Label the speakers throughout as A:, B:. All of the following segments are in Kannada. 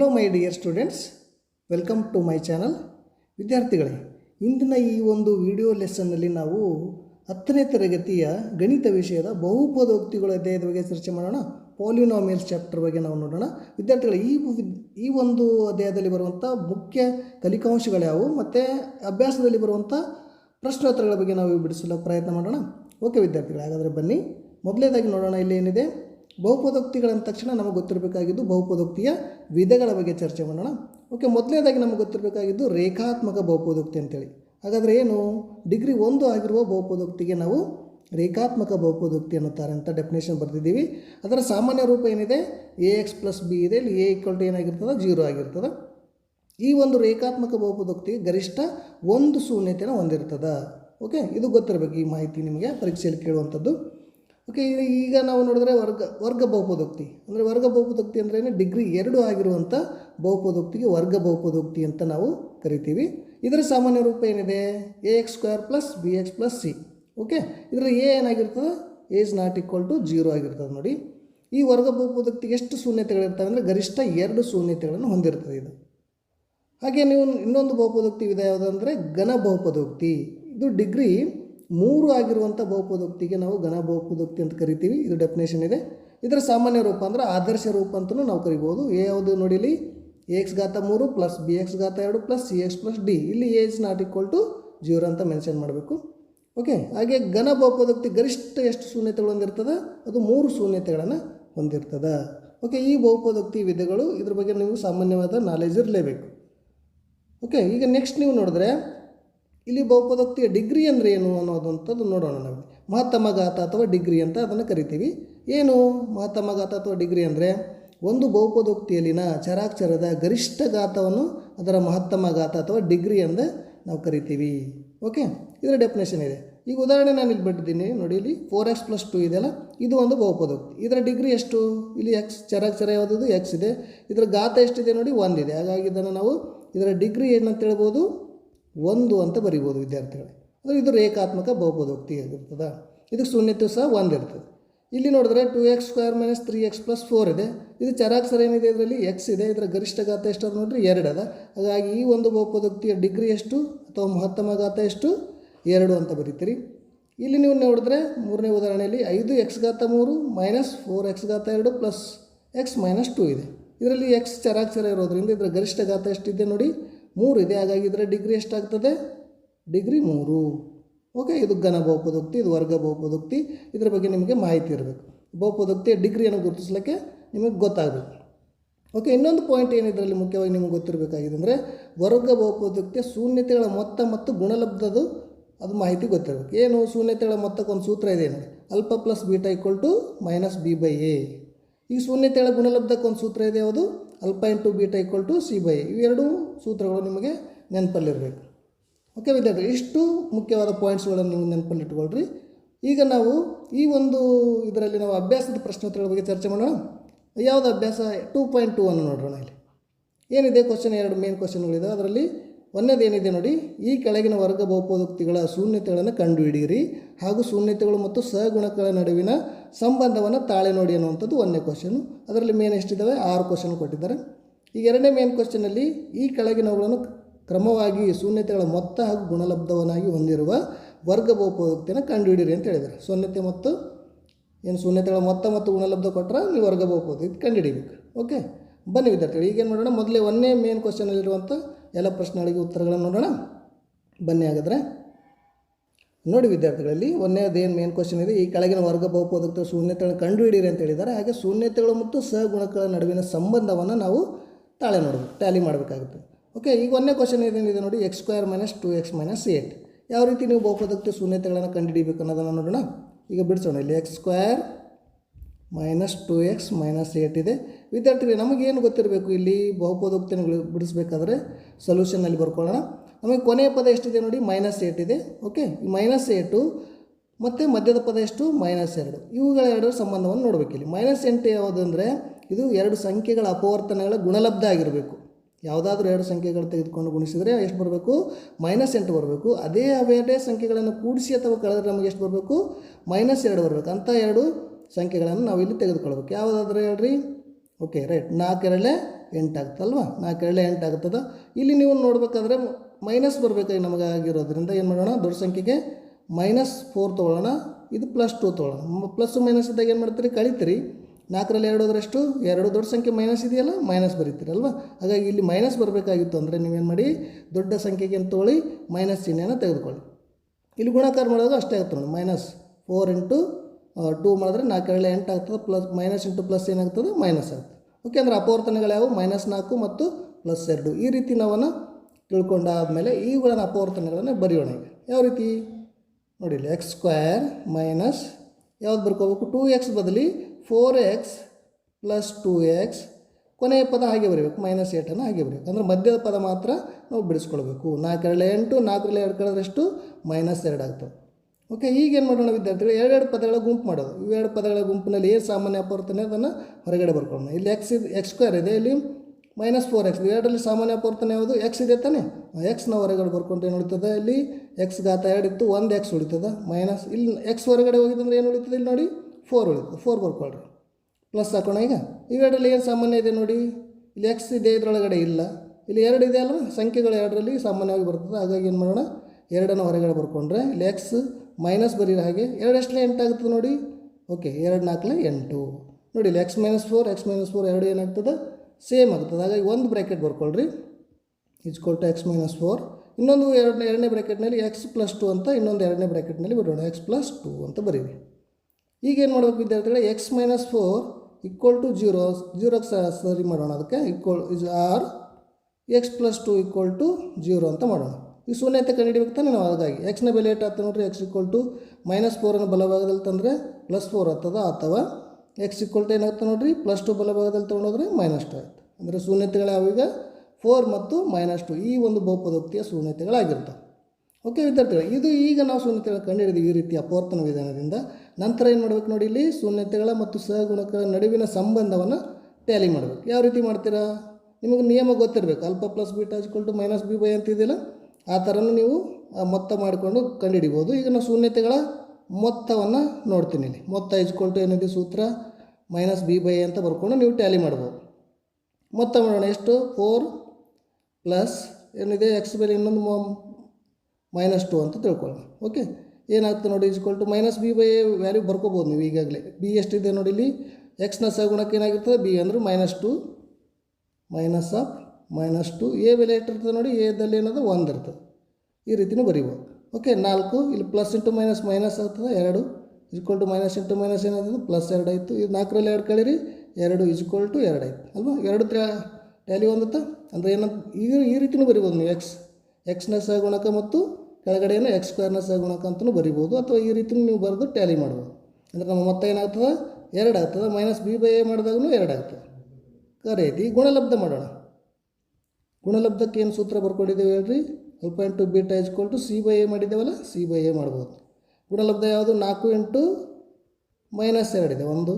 A: Hello my dear students welcome to my channel ವಿದ್ಯಾರ್ಥಿಗಳೇ, ಇಂದಿನ ಈ ಒಂದು ವಿಡಿಯೋ ಲೆಸನ್ನಲ್ಲಿ ನಾವು ಹತ್ತನೇ ತರಗತಿಯ ಗಣಿತ ವಿಷಯದ ಬಹುಪದೋಕ್ತಿಗಳ ಅಧ್ಯಾಯದ ಬಗ್ಗೆ ಚರ್ಚೆ ಮಾಡೋಣ. ಪಾಲಿನೋಮಿಯಲ್ಸ್ ಚಾಪ್ಟರ್ ಬಗ್ಗೆ ನಾವು ನೋಡೋಣ. ವಿದ್ಯಾರ್ಥಿಗಳು, ಈ ಈ ಒಂದು ಅಧ್ಯಾಯದಲ್ಲಿ ಬರುವಂಥ ಮುಖ್ಯ ಕಲಿಕಾಂಶಗಳು ಯಾವುವು ಮತ್ತು ಅಭ್ಯಾಸದಲ್ಲಿ ಬರುವಂಥ ಪ್ರಶ್ನೋತ್ತರಗಳ ಬಗ್ಗೆ ನಾವು ಬಿಡಿಸಲು ಪ್ರಯತ್ನ ಮಾಡೋಣ. ಓಕೆ ವಿದ್ಯಾರ್ಥಿಗಳು, ಹಾಗಾದರೆ ಬನ್ನಿ. ಮೊದಲನೇದಾಗಿ ನೋಡೋಣ, ಇಲ್ಲಿ ಏನಿದೆ? ಬಹುಪದೋಕ್ತಿಗಳಂದ ತಕ್ಷಣ ನಮಗೆ ಗೊತ್ತಿರಬೇಕಾಗಿದ್ದು ಬಹುಪದೋಕ್ತಿಯ ವಿಧಗಳ ಬಗ್ಗೆ ಚರ್ಚೆ ಮಾಡೋಣ. ಓಕೆ, ಮೊದಲನೇದಾಗಿ ನಮಗೆ ಗೊತ್ತಿರಬೇಕಾಗಿದ್ದು ರೇಖಾತ್ಮಕ ಬಹುಪದೋಕ್ತಿ ಅಂತೇಳಿ. ಹಾಗಾದರೆ ಏನು? ಡಿಗ್ರಿ ಒಂದು ಆಗಿರುವ ಬಹುಪದೋಕ್ತಿಗೆ ನಾವು ರೇಖಾತ್ಮಕ ಬಹುಪದೋಕ್ತಿ ಅನ್ನುತ್ತಾರೆ ಅಂತ ಡೆಫಿನೇಷನ್ ಬರೆದಿದ್ದೀವಿ. ಅದರ ಸಾಮಾನ್ಯ ರೂಪ ಏನಿದೆ? ಎ ಎಕ್ಸ್ ಪ್ಲಸ್ ಬಿ ಇದೆ, ಇಲ್ಲಿ ಎ ಈಕ್ವಲ್ ಟು ಏನಾಗಿರ್ತದೆ? ಜೀರೋ ಆಗಿರ್ತದೆ. ಈ ಒಂದು ರೇಖಾತ್ಮಕ ಬಹುಪದೋಕ್ತಿ ಗರಿಷ್ಠ ಒಂದು ಶೂನ್ಯತೆಯನ್ನು ಹೊಂದಿರ್ತದೆ. ಓಕೆ, ಇದು ಗೊತ್ತಿರಬೇಕು ಈ ಮಾಹಿತಿ ನಿಮಗೆ ಪರೀಕ್ಷೆಯಲ್ಲಿ ಕೇಳುವಂಥದ್ದು ಓಕೆ ಈಗ- ನಾವು ನೋಡಿದ್ರೆ ವರ್ಗ ವರ್ಗ ಬಹುಪದೋಕ್ತಿ. ಅಂದರೆ ವರ್ಗ ಬಹುಪದೋಕ್ತಿ ಅಂದ್ರೆ ಏನು? ಡಿಗ್ರಿ ಎರಡು ಆಗಿರುವಂಥ ಬಹುಪದೋಕ್ತಿಗೆ ವರ್ಗ ಬಹುಪದೋಕ್ತಿ ಅಂತ ನಾವು ಕರಿತೀವಿ. ಇದರ ಸಾಮಾನ್ಯ ರೂಪ ಏನಿದೆ? A X square plus B X plus C okay ಇದರಲ್ಲಿ A ಏನಾಗಿರ್ತದೆ? A is not equal to zero ಆಗಿರ್ತದೆ ನೋಡಿ. ಈ ವರ್ಗ ಬಹುಪದೋಕ್ತಿಗೆ ಎಷ್ಟು ಶೂನ್ಯತೆಗಳಿರ್ತವೆ ಅಂದರೆ ಗರಿಷ್ಠ ಎರಡು ಶೂನ್ಯತೆಗಳನ್ನು ಹೊಂದಿರ್ತದೆ ಇದು. ಹಾಗೆ ನೀವು ಇನ್ನೊಂದು ಬಹುಪದೋಕ್ತಿ ವಿಧ ಯಾವುದಂದರೆ ಘನ ಬಹುಪದೋಕ್ತಿ. ಇದು ಡಿಗ್ರಿ ಮೂರು ಆಗಿರುವಂಥ ಬಹುಪದೋಕ್ತಿಗೆ ನಾವು ಘನ ಬಹುಪದೋಕ್ತಿ ಅಂತ ಕರಿತೀವಿ. ಇದು ಡೆಫಿನೇಷನ್ ಇದೆ. ಇದರ ಸಾಮಾನ್ಯ ರೂಪ ಅಂದರೆ ಆದರ್ಶ ರೂಪ ಅಂತಲೂ ನಾವು ಕರಿಬೋದು. ಯಾವುದು ನೋಡಿಲಿ? ಎ ಎಕ್ಸ್ ಘಾತ ಮೂರು ಪ್ಲಸ್ ಬಿ ಎಕ್ಸ್ ಘಾತ ಎರಡು plus C X plus D ಇಲ್ಲಿ A is not equal to zero ಅಂತ ಮೆನ್ಷನ್ ಮಾಡಬೇಕು. ಓಕೆ ಹಾಗೆ ಘನ ಬಹುಪದೋಕ್ತಿ ಗರಿಷ್ಠ ಎಷ್ಟು ಶೂನ್ಯತೆಗಳು ಹೊಂದಿರ್ತದೆ? ಅದು ಮೂರು ಶೂನ್ಯತೆಗಳನ್ನು ಹೊಂದಿರ್ತದೆ. ಓಕೆ ಈ ಬಹುಪದೋಕ್ತಿ ವಿಧಗಳು ಇದ್ರ ಬಗ್ಗೆ ನೀವು ಸಾಮಾನ್ಯವಾದ ನಾಲೆಜ್ ಇರಲೇಬೇಕು. ಓಕೆ ಈಗ ನೆಕ್ಸ್ಟ್ ನೀವು ನೋಡಿದ್ರೆ ಇಲ್ಲಿ ಬಹುಪದೋಕ್ತಿಯ ಡಿಗ್ರಿ ಅಂದರೆ ಏನು ಅನ್ನೋದಂಥದ್ದು ನೋಡೋಣ ನಾವು. ಮಹತ್ತಮ ಘಾತ ಅಥವಾ ಡಿಗ್ರಿ ಅಂತ ಅದನ್ನು ಕರಿತೀವಿ. ಏನು? ಮಹತ್ತಮ ಘಾತ ಅಥವಾ ಡಿಗ್ರಿ ಅಂದರೆ ಒಂದು ಬಹುಪದೋಕ್ತಿಯಲ್ಲಿನ ಚರಾಕ್ಷರದ ಗರಿಷ್ಠ ಘಾತವನ್ನು ಅದರ ಮಹತ್ತಮ ಘಾತ ಅಥವಾ ಡಿಗ್ರಿ ಅಂತ ನಾವು ಕರಿತೀವಿ. ಓಕೆ? ಇದರ ಡೆಫಿನೇಷನ್ ಇದೆ. ಈಗ ಉದಾಹರಣೆ ನಾನು ಇಲ್ಲಿ ಬಿಟ್ಟಿದ್ದೀನಿ. ನೋಡಿ ಇಲ್ಲಿ ಫೋರ್ ಎಕ್ಸ್ ಪ್ಲಸ್ ಟು ಇದೆಯಲ್ಲ? ಇದು ಒಂದು ಬಹುಪದೋಕ್ತಿ. ಇದರ ಡಿಗ್ರಿ ಎಷ್ಟು? ಇಲ್ಲಿ ಎಕ್ಸ್ ಚರಾಕ್ಷರ ಯಾವುದು ಎಕ್ಸ್ ಇದೆ. ಇದರ ಘಾತ ಎಷ್ಟಿದೆ ನೋಡಿ? ಒಂದಿದೆ. ಹಾಗಾಗಿ ಇದನ್ನು ನಾವು ಇದರ ಡಿಗ್ರಿ ಏನಂತ ಹೇಳ್ಬೋದು? ಒಂದು ಅಂತ ಬರಿಬೋದು ವಿದ್ಯಾರ್ಥಿಗಳೇ. ಅಂದರೆ ಇದು ರೇಖಾತ್ಮಕ ಬಹುಪದೋಕ್ತಿ ಆಗಿರ್ತದೆ. ಇದಕ್ಕೆ ಶೂನ್ಯತೆ ಸಹ ಒಂದಿರ್ತದೆ ಇಲ್ಲಿ ನೋಡಿದ್ರೆ two X square minus three X plus four ಇದೆ. ಇದು ಚರಾಕ್ಷರ ಏನಿದೆ ಇದರಲ್ಲಿ? ಎಕ್ಸ್ ಇದೆ. ಇದರ ಗರಿಷ್ಠ ಗಾತ ಎಷ್ಟು ಅದು ನೋಡ್ರಿ? ಎರಡು ಅದ. ಹಾಗಾಗಿ ಈ ಒಂದು ಬಹುಪದೋಕ್ತಿಯ ಡಿಗ್ರಿ ಎಷ್ಟು? ಅಥವಾ ಮಹತ್ತಮ ಗಾತ ಎಷ್ಟು? ಎರಡು ಅಂತ ಬರೀತೀರಿ. ಇಲ್ಲಿ ನೀವು ನೋಡಿದ್ರೆ ಮೂರನೇ ಉದಾಹರಣೆಯಲ್ಲಿ ಐದು ಎಕ್ಸ್ ಗಾತ ಮೂರು ಮೈನಸ್ ಫೋರ್ ಎಕ್ಸ್ ಗಾತ ಎರಡು ಪ್ಲಸ್ ಎಕ್ಸ್ ಮೈನಸ್ ಟು ಇದೆ. ಇದರಲ್ಲಿ ಎಕ್ಸ್ ಚರಾಕ್ಷರ ಇರೋದ್ರಿಂದ ಇದರ ಗರಿಷ್ಠ ಗಾತ ಎಷ್ಟಿದೆ ನೋಡಿ? ಮೂರು ಇದೆ ಹಾಗಾಗಿ ಇದರ ಡಿಗ್ರಿ ಎಷ್ಟಾಗ್ತದೆ? ಡಿಗ್ರಿ ಮೂರು. ಓಕೆ ಇದು ಘನ ಬಹುಪದೋಕ್ತಿ, ಇದು ವರ್ಗ ಬಹುಪದೋಕ್ತಿ, ಇದರ ಬಗ್ಗೆ ನಿಮಗೆ ಮಾಹಿತಿ ಇರಬೇಕು. ಬಹುಪದೋಕ್ತಿಯ ಡಿಗ್ರಿಯನ್ನು ಗುರುತಿಸ್ಲಿಕ್ಕೆ ನಿಮಗೆ ಗೊತ್ತಾಗಬೇಕು. ಓಕೆ ಇನ್ನೊಂದು ಪಾಯಿಂಟ್ ಏನಿದ್ರಲ್ಲಿ ಮುಖ್ಯವಾಗಿ ನಿಮಗೆ ಗೊತ್ತಿರಬೇಕಾಗಿದೆ ಅಂದರೆ, ವರ್ಗ ಬಹುಪದೋಕ್ತಿಯ ಶೂನ್ಯತೆಗಳ ಮೊತ್ತ ಮತ್ತು ಗುಣಲಬ್ಧದ್ದು, ಅದು ಮಾಹಿತಿ ಗೊತ್ತಿರಬೇಕು. ಏನು ಶೂನ್ಯತೆಗಳ ಮೊತ್ತಕ್ಕೊಂದು ಸೂತ್ರ ಇದೆ ನೋಡಿ. Alpha plus beta equal to minus B by A ಈ ಶೂನ್ಯತೆಗಳ ಗುಣಲಬ್ಧಕ್ಕೆ ಒಂದು ಸೂತ್ರ ಇದೆ ಯಾವುದು? Alpha into beta equal to C by ಇವೆರಡೂ ಸೂತ್ರಗಳು ನಿಮಗೆ ನೆನಪಲ್ಲಿರಬೇಕು. ಓಕೆ ವಿದ್ಯಾರ್ಥಿ ಇಷ್ಟು ಮುಖ್ಯವಾದ ಪಾಯಿಂಟ್ಸ್ಗಳನ್ನು ನೀವು ನೆನಪಲ್ಲಿ ಇಟ್ಕೊಳ್ರಿ ಈಗ ನಾವು ಈ ಒಂದು ಇದರಲ್ಲಿ ನಾವು ಅಭ್ಯಾಸದ ಪ್ರಶ್ನೋತ್ತರಗಳ ಬಗ್ಗೆ ಚರ್ಚೆ ಮಾಡೋಣ. ಯಾವುದು ಅಭ್ಯಾಸ? ಟೂ ಪಾಯಿಂಟ್ ಟೂ ಅನ್ನು ನೋಡೋಣ ಇಲ್ಲಿ. ಏನಿದೆ? ಕ್ವಶನ್ ಎರಡು, ಮೇನ್ ಕ್ವಶನ್ಗಳಿದೆ. ಅದರಲ್ಲಿ ಒಂದೇದು ಏನಿದೆ ನೋಡಿ? ಈ ಕೆಳಗಿನ ವರ್ಗ ಬಹುಪದೋಕ್ತಿಗಳ ಶೂನ್ಯತೆಗಳನ್ನು ಕಂಡುಹಿಡಿಯಿರಿ. ಹಾಗೂ ಶೂನ್ಯತೆಗಳು ಮತ್ತು ಸಹಗುಣಕಗಳ ನಡುವಿನ ಸಂಬಂಧವನ್ನು ತಾಳೆ ನೋಡಿ ಅನ್ನುವಂಥದ್ದು ಒಂದನೇ ಕ್ವಶನು ಅದರಲ್ಲಿ ಮೇನ್ ಎಷ್ಟಿದ್ದಾವೆ ಆರು ಕ್ವಶನ್ ಕೊಟ್ಟಿದ್ದಾರೆ. ಈಗ ಎರಡನೇ ಮೇನ್ ಕ್ವಶನಲ್ಲಿ ಈ ಕೆಳಗಿನವುಗಳನ್ನು ಕ್ರಮವಾಗಿ ಶೂನ್ಯತೆಗಳ ಮೊತ್ತ ಹಾಗೂ ಗುಣಲಬ್ಧವನ್ನಾಗಿ ಹೊಂದಿರುವ ವರ್ಗ ಬಹುಪಯುಕ್ತಿಯನ್ನು ಕಂಡುಹಿಡಿಯಿರಿ ಅಂತ ಹೇಳಿದ್ದಾರೆ. ಶೂನ್ಯತೆ ಮತ್ತು ಏನು ಶೂನ್ಯತೆಗಳ ಮೊತ್ತ ಮತ್ತು ಗುಣಲಬ್ಧ ಕೊಟ್ಟರೆ ನೀವು ವರ್ಗ ಬಹುಪದೋಕ್ತಿ ಕಂಡುಹಿಡಿಬೇಕು. ಓಕೆ ಬನ್ನಿ ವಿದ್ಯಾರ್ಥಿಗಳು ಈಗೇನು ಮಾಡೋಣ? ಮೊದಲೇ ಒಂದೇ ಮೇನ್ ಕ್ವಶನಲ್ಲಿರುವಂಥ ಎಲ್ಲ ಪ್ರಶ್ನೆಗಳಿಗೆ ಉತ್ತರಗಳನ್ನು ನೋಡೋಣ. ಬನ್ನಿ ಹಾಗಾದರೆ. ನೋಡಿ ವಿದ್ಯಾರ್ಥಿಗಳಲ್ಲಿ ಒಂದೇದೇನು ಮೇನ್ ಕ್ವಶನ್ ಇದೆ, ಈ ಕೆಳಗಿನ ವರ್ಗ ಬಹುಪದೋಕ್ತ ಶೂನ್ಯತೆಗಳನ್ನು ಕಂಡುಹಿಡಿಯಿರಿ ಅಂತ ಹೇಳಿದ್ದಾರೆ. ಹಾಗೆ ಶೂನ್ಯತೆಗಳು ಮತ್ತು ಸಹಗುಣಕಗಳ ನಡುವಿನ ಸಂಬಂಧವನ್ನು ನಾವು ತಾಳೆ ನೋಡಬೇಕು ಟ್ಯಾಲಿ ಮಾಡಬೇಕಾಗುತ್ತೆ. ಓಕೆ ಈಗ ಒಂದನೇ ಕ್ವಶನ್ ಏನೇನಿದೆ ನೋಡಿ X square minus two X minus eight ಯಾವ ರೀತಿ ನೀವು ಬಹುಪದೋಕ್ತಿ ಶೂನ್ಯತೆಗಳನ್ನು ಕಂಡುಹಿಡಿಬೇಕು ಅನ್ನೋದನ್ನು ನೋಡೋಣ. ಈಗ ಬಿಡಿಸೋಣ, ಇಲ್ಲಿ X square minus two X minus eight ಇದೆ. ವಿದ್ಯಾರ್ಥಿಗಳು, ನಮಗೇನು ಗೊತ್ತಿರಬೇಕು ಇಲ್ಲಿ? ಬಹುಪದೋಕ್ತಿನ ಬಿಡಿಸಬೇಕಾದ್ರೆ ಸೊಲ್ಯೂಷನ್ನಲ್ಲಿ ಬರ್ಕೊಳ್ಳೋಣ. ನಮಗೆ ಕೊನೆಯ ಪದ ಎಷ್ಟಿದೆ ನೋಡಿ ಮೈನಸ್ ಏಟ್ ಇದೆ. ಓಕೆ ಮೈನಸ್ ಏಟು ಮತ್ತು ಮಧ್ಯದ ಪದ ಎಷ್ಟು? ಮೈನಸ್ ಎರಡು. ಇವುಗಳ ಎರಡರ ಸಂಬಂಧವನ್ನು ನೋಡಬೇಕು ಇಲ್ಲಿ. ಮೈನಸ್ ಎಂಟು ಯಾವುದು ಅಂದರೆ ಇದು ಎರಡು ಸಂಖ್ಯೆಗಳ ಅಪವರ್ತನಗಳ ಗುಣಲಬ್ಧ ಆಗಿರಬೇಕು. ಯಾವುದಾದ್ರೂ ಎರಡು ಸಂಖ್ಯೆಗಳು ತೆಗೆದುಕೊಂಡು ಗುಣಿಸಿದರೆ ಎಷ್ಟು ಬರಬೇಕು? ಮೈನಸ್ ಎಂಟು ಬರಬೇಕು. ಅದೇ ಅವೆರಡೇ ಸಂಖ್ಯೆಗಳನ್ನು ಕೂಡಿಸಿ ಅಥವಾ ಕಳೆದ್ರೆ ನಮಗೆ ಎಷ್ಟು ಬರಬೇಕು? ಮೈನಸ್ ಎರಡು ಬರಬೇಕು. ಅಂಥ ಎರಡು ಸಂಖ್ಯೆಗಳನ್ನು ನಾವು ಇಲ್ಲಿ ತೆಗೆದುಕೊಳ್ಬೇಕು. ಯಾವುದಾದ್ರೂ ಹೇಳ್ರಿ? ಓಕೆ ರೈಟ್ ನಾಲ್ಕು ಎರಡೇ ಎಂಟು ಎಂಟಾಗ್ತದ ಇಲ್ಲಿ ನೀವು ನೋಡಬೇಕಾದ್ರೆ ಮೈನಸ್ ಬರಬೇಕಾಗಿ ನಮಗೆ ಆಗಿರೋದ್ರಿಂದ ಏನು ಮಾಡೋಣ? ದೊಡ್ಡ ಸಂಖ್ಯೆಗೆ ಮೈನಸ್ ಫೋರ್ ತೊಗೊಳ್ಳೋಣ. ಇದು ಪ್ಲಸ್ ಟು ತೊಗೊಳ್ಳೋಣ. ಪ್ಲಸ್ ಮೈನಸ್ ಇದ್ದಾಗ ಏನು ಮಾಡ್ತೀರಿ? ಕಳಿತೀರಿ. ನಾಲ್ಕರಲ್ಲಿ ಎರಡು ಅದರಷ್ಟು ಎರಡು. ದೊಡ್ಡ ಸಂಖ್ಯೆ ಮೈನಸ್ ಇದೆಯಲ್ಲ? ಮೈನಸ್ ಬರೀತೀರಲ್ವಾ ಹಾಗಾಗಿ ಇಲ್ಲಿ ಮೈನಸ್ ಬರಬೇಕಾಗಿತ್ತು ಅಂದರೆ ನೀವೇನು ಮಾಡಿ? ದೊಡ್ಡ ಸಂಖ್ಯೆಗೆ ಏನು ತೊಗೊಳ್ಳಿ ಮೈನಸ್ ಚಿಹ್ನೆಯನ್ನು ತೆಗೆದುಕೊಳ್ಳಿ. ಇಲ್ಲಿ ಗುಣಾಕಾರ ಮಾಡೋದು ಅಷ್ಟೇ ಆಗುತ್ತೆ ನೋಡಿ. ಮೈನಸ್ ಫೋರ್ ಇಂಟು ಟೂ ಮಾಡಿದ್ರೆ ನಾಲ್ಕರಲ್ಲಿ ಎಂಟು ಆಗ್ತದೆ. ಪ್ಲಸ್ ಮೈನಸ್ ಇಂಟು ಪ್ಲಸ್ ಏನಾಗ್ತದೆ? ಮೈನಸ್ ಆಗ್ತದೆ ಓಕೆ ಅಂದರೆ ಅಪವರ್ತನಗಳು ಯಾವುವು ಮೈನಸ್ ನಾಲ್ಕು ಮತ್ತು ಪ್ಲಸ್ ಎರಡು. ಈ ರೀತಿ ನಾವನ್ನು ತಿಳ್ಕೊಂಡಾದಮೇಲೆ ಇವುಗಳನ್ನು ಅಪವರ್ತನಗಳನ್ನು ಬರೆಯೋಣ ಯಾವ ರೀತಿ? ನೋಡಿ ಇಲ್ಲಿ ಎಕ್ಸ್ ಸ್ಕ್ವೇರ್ ಮೈನಸ್ ಯಾವ್ದು ಬರ್ಕೋಬೇಕು? ಟೂ ಎಕ್ಸ್ ಬದಲಿ four X plus two X ಕೊನೆಯ ಪದ ಹಾಗೆ ಬರೀಬೇಕು. ಮೈನಸ್ ಏಟನ್ನು ಹಾಗೆ ಬರೀಬೇಕು. ಅಂದರೆ ಮಧ್ಯದ ಪದ ಮಾತ್ರ ನಾವು ಬಿಡಿಸ್ಕೊಳ್ಬೇಕು. ನಾಲ್ಕರಲ್ಲಿ ಎಂಟು, ನಾಲ್ಕರಲ್ಲಿ ಎರಡು ಕಳೆದ್ರಷ್ಟು ಮೈನಸ್ ಎರಡು ಆಗ್ತದೆ. ಓಕೆ ಈಗ ಏನು ಮಾಡೋಣ ವಿದ್ಯಾರ್ಥಿಗಳು? ಎರಡೆರಡು ಪದಗಳ ಗುಂಪು ಮಾಡೋದು. ಇವೆರಡು ಪದಗಳ ಗುಂಪಿನಲ್ಲಿ ಏನು ಸಾಮಾನ್ಯ ಅಪವರ್ತನೆ? ಅದನ್ನು ಹೊರಗಡೆ ಬರ್ಕೊಳ್ಳೋಣ. ಇಲ್ಲಿ ಎಕ್ಸ್ ಇದು ಎಕ್ಸ್ ಸ್ಕ್ವೇರ್ ಇದೆ. ಇಲ್ಲಿ ಮೈನಸ್ ಫೋರ್ ಎಕ್ಸ್ ಎರಡರಲ್ಲಿ ಸಾಮಾನ್ಯ ಅಪವರ್ತನ ಯಾವುದು? ಎಕ್ಸ್ ಇದೆ ತಾನೆ? ಎಕ್ಸ್ನ ಹೊರಗಡೆ ಬರ್ಕೊಂಡು ಏನು ಉಳಿತದೆ ಇಲ್ಲಿ? ಎಕ್ಸ್ ಗಾತ ಎರಡು ಇತ್ತು, ಒಂದು ಎಕ್ಸ್ ಉಳಿತದೆ. ಮೈನಸ್ ಇಲ್ಲಿ ಎಕ್ಸ್ ಹೊರಗಡೆ ಹೋಗಿದಂದ್ರೆ ಏನು ಉಳಿತದೆ ಇಲ್ಲಿ ನೋಡಿ? ಫೋರ್ ಉಳಿತದೆ. ಫೋರ್ ಬರ್ಕೊಳ್ರಿ. ಪ್ಲಸ್ ಹಾಕೋಣ ಈಗ. ಇವೆರಡರಲ್ಲಿ ಏನು ಸಾಮಾನ್ಯ ಇದೆ ನೋಡಿ? ಇಲ್ಲಿ ಎಕ್ಸ್ ಇದೆ, ಇದರೊಳಗಡೆ ಇಲ್ಲ. ಇಲ್ಲಿ ಎರಡು ಇದೆ ಅಲ್ವಾ? ಸಂಖ್ಯೆಗಳು ಎರಡರಲ್ಲಿ ಸಾಮಾನ್ಯವಾಗಿ ಬರ್ತದೆ. ಹಾಗಾಗಿ ಏನು ಮಾಡೋಣ? ಎರಡನ್ನು ಹೊರಗಡೆ ಬರ್ಕೊಂಡ್ರೆ ಇಲ್ಲಿ ಎಕ್ಸ್ ಮೈನಸ್ ಬರೀರೋ ಹಾಗೆ ಎರಡು ಎಷ್ಟಲೇ ಎಂಟು ಆಗುತ್ತದೆ ನೋಡಿ? ಓಕೆ ಎರಡು ನಾಲ್ಕಲೆ ಎಂಟು. ನೋಡಿ ಇಲ್ಲಿ X minus four X minus four ಎರಡು ಏನಾಗ್ತದೆ ಸೇಮ್ ಆಗುತ್ತದೆ ಹಾಗಾಗಿ ಒಂದು bracket ಬರ್ಕೊಳ್ರಿ. Equal to X minus four ಇನ್ನೊಂದು ಎರಡನೇ ಎರಡನೇ ಬ್ರ್ಯಾಕೆಟ್ನಲ್ಲಿ ಎಕ್ಸ್ ಪ್ಲಸ್ ಟು ಅಂತ ಇನ್ನೊಂದು ಎರಡನೇ ಬ್ರ್ಯಾಕೆಟ್ನಲ್ಲಿ ಬರೋಣ. ಎಕ್ಸ್ ಪ್ಲಸ್ ಟು ಅಂತ ಬರೀರಿ. ಈಗ ಏನು ಮಾಡಬೇಕು ವಿದ್ಯಾರ್ಥಿಗಳೇ? X minus four equal to zero ಜೀರೋಗೆ ಸರಿ ಮಾಡೋಣ ಅದಕ್ಕೆ. Equal is or X plus two equal to zero ಅಂತ ಮಾಡೋಣ. ಈ ಶೂನ್ಯತೆ ಕಂಡುಹಿಡಿಬೇಕು ತಾನೆ ನಾವು? ಹಾಗಾಗಿ ಎಕ್ಸ್ನ ಬೆಲೆ ಏಟ್ ಆಗ್ತದೆ ನೋಡ್ರಿ ಎಕ್ಸ್ ಈಕ್ವಲ್ ಟು ಮೈನಸ್ ಫೋರನ್ನು ಬಲಭಾಗದಲ್ಲಿ ತಂದರೆ ಪ್ಲಸ್ ಫೋರ್ ಆಗ್ತದ ಅಥವಾ ಎಕ್ಸ್ ಈಕ್ವಲ್ ಟು ಏನಾಗ್ತದೆ ನೋಡ್ರಿ? ಪ್ಲಸ್ ಟು ಬಲಭಾಗದಲ್ಲಿ ತೊಗೊಂಡೋದ್ರೆ ಮೈನಸ್ ಟು ಆಯಿತು. ಅಂದರೆ ಶೂನ್ಯತೆಗಳು ಯಾವೀಗ ಫೋರ್ ಮತ್ತು ಮೈನಸ್ ಟು ಈ ಒಂದು ಬಹುಪದೋಕ್ತಿಯ ಶೂನ್ಯತೆಗಳಾಗಿರ್ತವೆ. ಓಕೆ ವಿದ್ಯಾರ್ಥಿಗಳು, ಇದು ಈಗ ನಾವು ಶೂನ್ಯತೆಗಳ ಕಂಡುಹಿಡಿದು ಈ ರೀತಿಯ ಅಪವರ್ತನ ವಿಧಾನದಿಂದ. ನಂತರ ಏನು ಮಾಡಬೇಕು ನೋಡಿ ಇಲ್ಲಿ? ಶೂನ್ಯತೆಗಳ ಮತ್ತು ಸಹಗುಣಕಗಳ ನಡುವಿನ ಸಂಬಂಧವನ್ನು ಟ್ಯಾಲಿ ಮಾಡಬೇಕು. ಯಾವ ರೀತಿ ಮಾಡ್ತೀರಾ? ನಿಮಗೆ ನಿಯಮ ಗೊತ್ತಿರಬೇಕು. Alpha plus B equal to minus B by ಅಂತಿದೆಯಲ್ಲ ಆ ಥರನೂ ನೀವು ಮೊತ್ತ ಮಾಡಿಕೊಂಡು ಕಂಡುಹಿಡಿಬೋದು. ಈಗ ನಾವು ಶೂನ್ಯತೆಗಳ ಮೊತ್ತವನ್ನು ನೋಡ್ತೀನಿ ಇಲ್ಲಿ. ಮೊತ್ತ ಇಸ್ಕೊಲ್ ಟು ಏನಿದೆ ಸೂತ್ರ ಮೈನಸ್ ಬಿ ಬೈ ಅಂತ ಬರ್ಕೊಂಡು ನೀವು ಟ್ಯಾಲಿ ಮಾಡ್ಬೋದು. ಮೊತ್ತ ಮಾಡೋಣ. ಎಷ್ಟು? ಫೋರ್ ಪ್ಲಸ್ ಏನಿದೆ? ಎಕ್ಸ್ ಬೇರೆ ಇನ್ನೊಂದು ಮೈನಸ್ ಟು ಅಂತ ತಿಳ್ಕೊಳ್ಳೋಣ. ಓಕೆ ಏನಾಗ್ತದೆ ನೋಡಿ? Equal to minus B by value ಬರ್ಕೋಬೋದು ನೀವು ಈಗಾಗಲೇ. ಬಿ ಎಷ್ಟಿದೆ ನೋಡಿ ಇಲ್ಲಿ? ಎಕ್ಸ್ನ ಸಗುಣಕ್ಕೆ ಏನಾಗಿರ್ತದೆ? ಬಿ ಅಂದರೆ minus two minus of minus two A ಬೆಲೆ ಎಷ್ಟಿರ್ತದೆ ನೋಡಿ? ಎದಲ್ಲಿ ಏನದು? ಒಂದು ಇರ್ತದೆ. ಈ ರೀತಿಯೂ ಬರಿಬೋದು. ಓಕೆ ನಾಲ್ಕು, ಇಲ್ಲಿ ಪ್ಲಸ್ ಇಂಟು ಮೈನಸ್ ಮೈನಸ್ ಆಗ್ತದೆ, ಎರಡು equal to minus into minus ಏನಾಗ್ತದೆ ಪ್ಲಸ್ ಎರಡು ಆಯಿತು. ಇದು ನಾಲ್ಕರಲ್ಲಿ ಎರಡು ಕಳೀರಿ. ಎರಡು ಇಸ್ಕೊಲ್ ಟು ಎರಡು ಆಯಿತು. ಅಲ್ವಾ? ಎರಡು ತ್ರ್ಯಾ ಟ್ಯಾಲಿ ಒಂದತ್ತ ಅಂದರೆ ಏನಂತ, ಈ ಈ ರೀತಿಯೂ ಬರಿಬೋದು ನೀವು. ಎಕ್ಸ್ ಎಕ್ಸ್ನ ಸಹಗುಣಕ ಮತ್ತು ಕೆಳಗಡೆಯನ್ನು ಎಕ್ಸ್ ಸ್ಕ್ವೇರ್ನ ಸಹಗುಣಕ ಅಂತಲೂ ಬರಿಬೋದು. ಅಥವಾ ಈ ರೀತಿಯೂ ನೀವು ಬರೆದು ಟ್ಯಾಲಿ ಮಾಡ್ಬೋದು. ಅಂದರೆ ನಮ್ಮ ಮೊತ್ತ ಏನಾಗ್ತದೆ? ಎರಡು ಆಗ್ತದೆ. ಮೈನಸ್ ಬಿ ಬೈ ಎ ಮಾಡಿದಾಗೂ ಎರಡು ಆಗ್ತದೆ. ಕರೆ ಐತಿ ಗುಣಲಬ್ಧ ಮಾಡೋಣ. ಗುಣಲಬ್ಧಕ್ಕೆ ಏನು ಸೂತ್ರ ಬರ್ಕೊಂಡಿದ್ದೇವೆ ಹೇಳ್ರಿ? Alpha into beta equal to C by A ಮಾಡಿದ್ದೇವಲ್ಲ C by A ಮಾಡ್ಬೋದು. ಗುಣಲಬ್ಧ ಯಾವುದು? ನಾಲ್ಕು ಇಂಟು ಮೈನಸ್ ಎರಡಿದೆ ಒಂದು.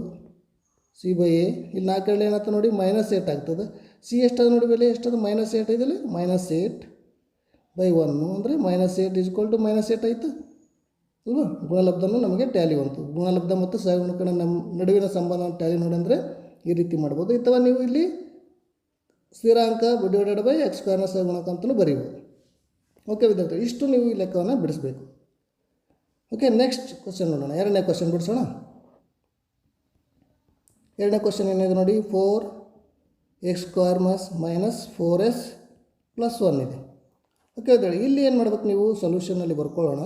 A: ಸಿ ಬೈ ಎ ಇಲ್ಲಿ ನಾಲ್ಕು ಎರಡು ಏನಾಗ್ತದೆ ನೋಡಿ ಮೈನಸ್ ಏಟ್ ಆಗ್ತದೆ. ಸಿ ಎಷ್ಟದ ನೋಡಿ ಬೆಲೆ? ಎಷ್ಟದ? ಮೈನಸ್ ಏಟ್ ಇದೆಯಲ್ಲ? ಮೈನಸ್ ಏಟ್ ಬೈ ಒನ್ನು ಅಂದರೆ minus eight equal to minus eight ಆಯಿತು. ಅಲ್ವಾ ಗುಣಲಬ್ಧನು ನಮಗೆ ಟ್ಯಾಲಿ ಬಂತು ಗುಣಲಬ್ಧ ಮತ್ತು ಸಹಗುಣಕಣ ನಮ್ಮ ನಡುವಿನ ಸಂಬಂಧ ಟ್ಯಾಲಿ ನೋಡಿ ಅಂದರೆ ಈ ರೀತಿ ಮಾಡ್ಬೋದು. ಅಥವಾ ನೀವು ಇಲ್ಲಿ ಸ್ಥಿರಾಂಕ ಡಿವೈಡೆಡ್ ಬೈ ಎಕ್ಸ್ ಸ್ಕ್ವೇರ್ನ ಸಹಗುಣಕ ಅಂತಲೂ ಬರೀಬೋದು. ಓಕೆ ವಿದ್ಯಾರ್ಥಿ ಇಷ್ಟು ನೀವು ಈ ಲೆಕ್ಕವನ್ನು ಬಿಡಿಸ್ಬೇಕು. ಓಕೆ ನೆಕ್ಸ್ಟ್ ಕ್ವಶನ್ ನೋಡೋಣ. ಎರಡನೇ ಕ್ವಶನ್ ಬಿಡಿಸೋಣ? ಎರಡನೇ ಕ್ವಶನ್ ಏನಿದೆ ನೋಡಿ ಫೋರ್ ಎಕ್ಸ್ ಸ್ಕ್ವೇರ್ ಮಸ್ minus four S plus one ಇದೆ. ಓಕೆ ವಿದ್ಯಾರ್ಥಿ ಇಲ್ಲಿ ಏನು ಮಾಡ್ಬೇಕು ನೀವು? ಸೊಲ್ಯೂಷನಲ್ಲಿ ಬರ್ಕೊಳ್ಳೋಣ.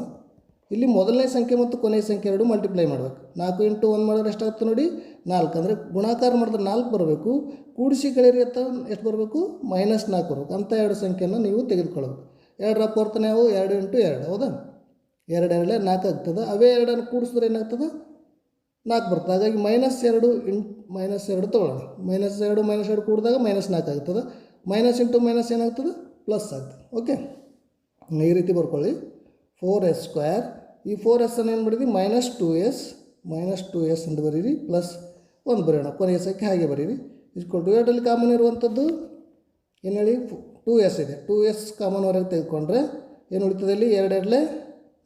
A: ಇಲ್ಲಿ ಮೊದಲನೇ ಸಂಖ್ಯೆ ಮತ್ತು ಕೊನೆಯ ಸಂಖ್ಯೆ ಎರಡು ಮಲ್ಟಿಪ್ಲೈ ಮಾಡಬೇಕು. ನಾಲ್ಕು ಇಂಟು ಒಂದು ಮಾಡಿದ್ರೆ ಎಷ್ಟಾಗುತ್ತೆ ನೋಡಿ? ನಾಲ್ಕು. ಅಂದರೆ ಗುಣಾಕಾರ ಮಾಡಿದ್ರೆ ನಾಲ್ಕು ಬರಬೇಕು. ಕೂಡಿಸಿ ಕಳೀರಿ ಅಂತ ಎಷ್ಟು ಬರಬೇಕು? ಮೈನಸ್ ನಾಲ್ಕು ಬರಬೇಕು. ಅಂಥ ಎರಡು ಸಂಖ್ಯೆಯನ್ನು ನೀವು ತೆಗೆದುಕೊಳ್ಬೇಕು ಎರಡರ ಅಪವರ್ತನೆ ಅವು ಎರಡು ಇಂಟು ಎರಡು, ಹೌದಾ? ಎರಡು ಎರಡೇ ನಾಲ್ಕು ಆಗ್ತದೆ. ಅವೇ ಎರಡನ್ನು ಕೂಡಿಸಿದ್ರೆ ಏನಾಗ್ತದೆ? ನಾಲ್ಕು ಬರ್ತದೆ. ಹಾಗಾಗಿ ಮೈನಸ್ ಎರಡು ಇಂಟ್ ಮೈನಸ್ ಎರಡು ತೊಗೊಳ್ಳೋಣ. ಮೈನಸ್ ಎರಡು ಮೈನಸ್ ಎರಡು ಕೂಡಿದಾಗ ಮೈನಸ್ ನಾಲ್ಕು ಆಗ್ತದೆ. ಮೈನಸ್ ಇಂಟು ಮೈನಸ್ ಏನಾಗ್ತದೆ? ಪ್ಲಸ್ ಆಗ್ತದೆ. ಓಕೆ ಈ ರೀತಿ ಬರ್ಕೊಳ್ಳಿ. ಫೋರ್ ಎಸ್ ಸ್ಕ್ವೇರ್ ಈ ಫೋರ್ ಎಸ್ ಅನ್ನು ಏನು ಬರೀರಿ minus two S minus two S ಅಂತ ಬರೀರಿ. ಪ್ಲಸ್ ಒಂದು ಬರೆಯೋಣ. ಕೊನೆಯ ಸಂಖ್ಯೆ ಹಾಗೆ ಬರೀರಿ. ಇಸ್ಕೊಂಡು ಟು ಕಾಮನ್ ಇರುವಂಥದ್ದು ಏನು ಹೇಳಿ? ಟೂ ಎಸ್ ಇದೆ. ಟೂ ಎಸ್ ಕಾಮನ್ ಹೊರಗೆ ತೆಗೆದುಕೊಂಡ್ರೆ ಏನು ಉಳಿತದೆ ಇಲ್ಲಿ? ಎರಡೆರಡಲೆ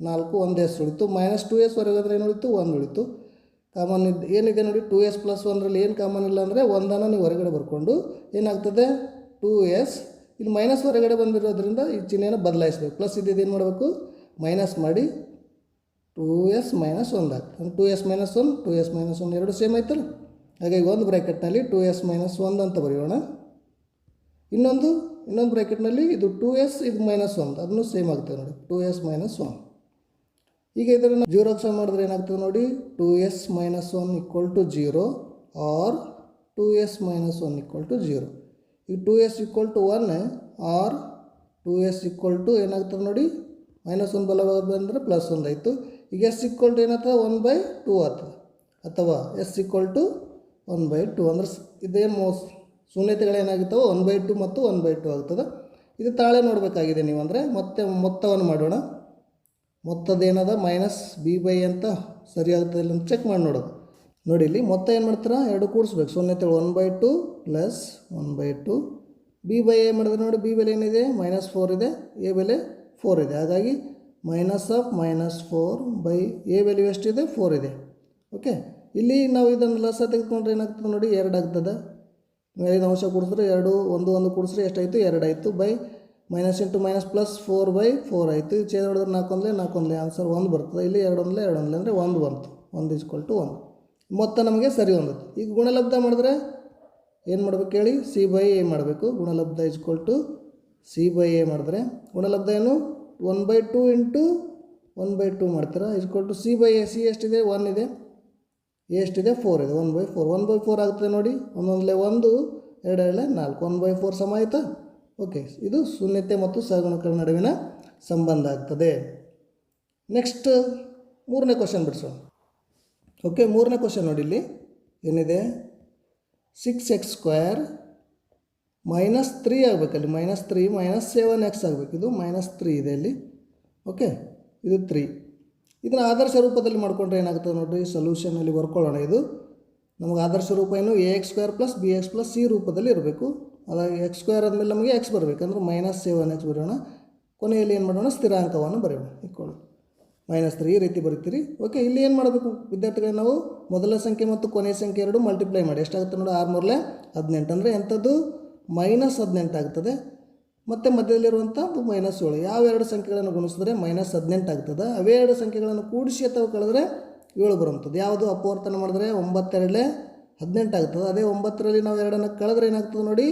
A: ನಾಲ್ಕು, ಒಂದು ಎಸ್ ಉಳಿತು. ಮೈನಸ್ ಟು ಎಸ್ ಹೊರಗೆ ಅಂದರೆ ಏನು ಉಳಿತು? ಒಂದು ಉಳಿತು. ಕಾಮನ್ ಇದ್ದು ಏನಿದೆ ನೋಡಿ? ಟೂ ಎಸ್ ಪ್ಲಸ್ ಒಂದರಲ್ಲಿ ಏನು ಕಾಮನ್ ಇಲ್ಲ ಅಂದರೆ ಒಂದನ್ನು ನೀವು ಹೊರಗಡೆ ಬರ್ಕೊಂಡು ಏನಾಗ್ತದೆ? Two S. ಇಲ್ಲಿ ಮೈನಸ್ ಹೊರಗಡೆ ಬಂದಿರೋದ್ರಿಂದ ಈ ಚಿಹ್ನೆಯನ್ನು ಬದಲಾಯಿಸ್ಬೇಕು. ಪ್ಲಸ್ ಇದ್ದಿದ್ದು ಏನು ಮಾಡಬೇಕು? ಮೈನಸ್ ಮಾಡಿ ಟೂ ಎಸ್ ಮೈನಸ್ ಒಂದು ಆಗ್ತದೆ. Two S minus one two S minus one ಎರಡು ಸೇಮ್ ಆಯ್ತಲ್ಲ? ಹಾಗಾಗಿ ಒಂದು ಬ್ರ್ಯಾಕೆಟ್ನಲ್ಲಿ ಟೂ ಎಸ್ ಮೈನಸ್ ಒಂದು ಅಂತ ಬರೆಯೋಣ. ಇನ್ನೊಂದು ಇನ್ನೊಂದು ಬ್ರ್ಯಾಕೆಟ್ನಲ್ಲಿ ಇದು ಟು ಎಸ್, ಇದು ಮೈನಸ್ ಒಂದು. ಅದನ್ನು ಸೇಮ್ ಆಗ್ತದೆ ನೋಡಿ. ಟೂ ಎಸ್ ಮೈನಸ್ ಒನ್ ಈಗ ಇದನ್ನು ಜೀರೋ ಸಮ್ ಮಾಡಿದ್ರೆ ಏನಾಗ್ತದೆ ನೋಡಿ? Two S minus one equal to zero, or two S minus one equal to zero. ಈಗ two S equal to one, or two S equal to ಏನಾಗ್ತದೆ ನೋಡಿ? ಮೈನಸ್ ಒನ್ ಬಲ ಬಂದರೆ ಪ್ಲಸ್ ಒಂದು ಆಯಿತು. ಈಗ ಎಸ್ ಈಕ್ವಲ್ ಟು ಏನಾಗ್ತದೆ? ಒನ್ ಬೈ ಟೂ ಆಗ್ತದೆ. ಅಥವಾ S equal to one by two. ಅಂದ್ರೆ ಇದೇ ಮೋಸ್ಟ್ ಮೋಸ್ ಶೂನ್ಯತೆಗಳೇನಾಗುತ್ತವೋ ಒನ್ ಬೈ ಟು ಮತ್ತು ಒನ್ ಬೈ ಟು ಆಗ್ತದೆ ಇದು ತಾಳೆ ನೋಡಬೇಕಾಗಿದೆ ನೀವು ಅಂದರೆ ಮತ್ತೆ ಮೊತ್ತವನ್ನು ಮಾಡೋಣ. ಮೊತ್ತದೇನದ ಮೈನಸ್ ಬಿ ಬೈ ಅಂತ ಸರಿ ಇಲ್ಲ ಅಂತ ಚೆಕ್ ಮಾಡಿ ನೋಡೋದು. ನೋಡಿ ಇಲ್ಲಿ ಮೊತ್ತ ಏನು ಮಾಡ್ತೀರಾ? ಎರಡು ಕೂಡಿಸ್ಬೇಕು. ಶೂನ್ಯತೆಗಳು one by two plus one by two B by A ಮಾಡಿದ್ರೆ ನೋಡಿ ಬಿ ಬೆಲೆ ಏನಿದೆ? ಮೈನಸ್ ಫೋರ್ ಇದೆ. ಎ ಬೆಲೆ ಫೋರ್ ಇದೆ. ಹಾಗಾಗಿ minus of minus four by A value ಎಷ್ಟಿದೆ? ಫೋರ್ ಇದೆ. ಓಕೆ ಇಲ್ಲಿ ನಾವು ಇದನ್ನು ಲಸ ತೆಗೆದುಕೊಂಡ್ರೆ ಏನಾಗ್ತದೆ ನೋಡಿ? ಎರಡು ಆಗ್ತದೆ. ಮೇಲಿನ ಅಂಶ ಕೂಡಿಸಿದ್ರೆ ಎರಡು, ಒಂದು ಒಂದು ಕೂಡಿಸಿದ್ರೆ ಎಷ್ಟಾಯಿತು? ಎರಡಾಯಿತು by minus into minus plus four by four ಆಯಿತು. ಚೇಂಜ್ ಹೊಡೆದ್ರೆ ನಾಲ್ಕು ಒಂದಲೇ, ನಾಲ್ಕು ಆನ್ಸರ್ ಒಂದು ಬರ್ತದೆ. ಇಲ್ಲಿ ಎರಡು ಒಂದಲೇ ಎರಡು ಒಂದಲೇ ಅಂದರೆ ಒಂದು ಬಂತು. ಒಂದು ಇಸ್ಕೊಲ್ ಟು ಒಂದು. ಮೊತ್ತ ನಮಗೆ ಸರಿ ಹೊಂದುತ್ತೆ ಈಗ ಗುಣಲಬ್ಧ ಮಾಡಿದ್ರೆ ಏನು ಮಾಡ್ಬೇಕು ಹೇಳಿ? ಸಿ ಬೈ ಎ ಮಾಡಬೇಕು. ಗುಣಲಬ್ಧ equal to C by A ಮಾಡಿದ್ರೆ ಗುಣಲಬ್ಧ ಏನು? One by two into one by two ಮಾಡ್ತೀರಾ? Equal to C by A C ಎಷ್ಟಿದೆ? ಒನ್ ಇದೆ. ಎಷ್ಟಿದೆ ಫೋರ್ ಇದೆ. One by four one by four ಆಗುತ್ತೆ ನೋಡಿ. ಒಂದೊಂದಲೇ ಒಂದು ಎರಡು ಎರಡಲೆ ನಾಲ್ಕು. ಒನ್ ಬೈ ಫೋರ್ ಸಮ ಆಯಿತಾ? ಓಕೆ ಇದು ಶೂನ್ಯತೆ ಮತ್ತು ಸಹಗುಣಕಗಳ ನಡುವಿನ ಸಂಬಂಧ ಆಗ್ತದೆ. ನೆಕ್ಸ್ಟ್ ಮೂರನೇ ಕ್ವಶನ್ ಬಿಡಿಸೋಣ. ಓಕೆ ಮೂರನೇ ಕ್ವಶನ್ ನೋಡಿ ಇಲ್ಲಿ. ಏನಿದೆ? Six X square minus three ಆಗಬೇಕಲ್ಲಿ minus three minus seven X ಆಗಬೇಕು. ಇದು ಮೈನಸ್ ತ್ರೀ ಇದೆ ಇಲ್ಲಿ. ಓಕೆ ಇದು ತ್ರೀ ಇದನ್ನು ಆದರ್ಶ ರೂಪದಲ್ಲಿ ಮಾಡಿಕೊಂಡ್ರೆ ಏನಾಗುತ್ತೆ ನೋಡಿರಿ? ಸೊಲ್ಯೂಷನಲ್ಲಿ ಬರ್ಕೊಳ್ಳೋಣ ಇದು. ನಮಗೆ ಆದರ್ಶ ರೂಪ ಏನು A X square plus B X plus C ರೂಪದಲ್ಲಿ ಇರಬೇಕು. ಅದಾಗಿ ಎಕ್ಸ್ ಸ್ಕ್ವೇರ್ ಆದಮೇಲೆ ನಮಗೆ ಎಕ್ಸ್ ಬರಬೇಕಂದ್ರೆ ಮೈನಸ್ ಸೆವೆನ್ ಎಕ್ಸ್ ಬರೆಯೋಣ. ಕೊನೆಯಲ್ಲಿ ಏನು ಮಾಡೋಣ? ಸ್ಥಿರಾಂಕವನ್ನು ಬರೆಯೋಣ. ಇಕ್ಕೊಳ್ಳಿ ಮೈನಸ್ ತ್ರೀ ಈ ರೀತಿ ಬರೀತೀರಿ. ಓಕೆ ಇಲ್ಲಿ ಏನು ಮಾಡಬೇಕು ವಿದ್ಯಾರ್ಥಿಗಳೇ ನಾವು? ಮೊದಲ ಸಂಖ್ಯೆ ಮತ್ತು ಕೊನೆಯ ಸಂಖ್ಯೆ ಎರಡು ಮಲ್ಟಿಪ್ಲೈ ಮಾಡಿ. ಎಷ್ಟಾಗುತ್ತೆ ನೋಡಿ? ಆರು ಮೂರಲೆ ಹದಿನೆಂಟು. ಅಂದರೆ ಎಂಥದ್ದು? ಮೈನಸ್ ಹದಿನೆಂಟು ಆಗ್ತದೆ. ಮತ್ತು ಮಧ್ಯದಲ್ಲಿರುವಂಥ ಮೈನಸ್ ಏಳು. ಯಾವ ಎರಡು ಸಂಖ್ಯೆಗಳನ್ನು ಗುಣಿಸಿದ್ರೆ ಮೈನಸ್ ಹದಿನೆಂಟು ಆಗ್ತದೆ? ಅವೇ ಎರಡು ಸಂಖ್ಯೆಗಳನ್ನು ಕೂಡಿಸಿ ಅಥವಾ ಕಳೆದ್ರೆ ಏಳು ಬರುವಂಥದ್ದು ಯಾವುದು ಅಪವರ್ತನ ಮಾಡಿದ್ರೆ ಒಂಬತ್ತೆರಡಲೆ ಹದಿನೆಂಟು ಆಗ್ತದೆ? ಅದೇ ಒಂಬತ್ತರಲ್ಲಿ ನಾವು ಎರಡನ್ನು ಕಳೆದ್ರೆ ಏನಾಗ್ತದೆ ನೋಡಿ?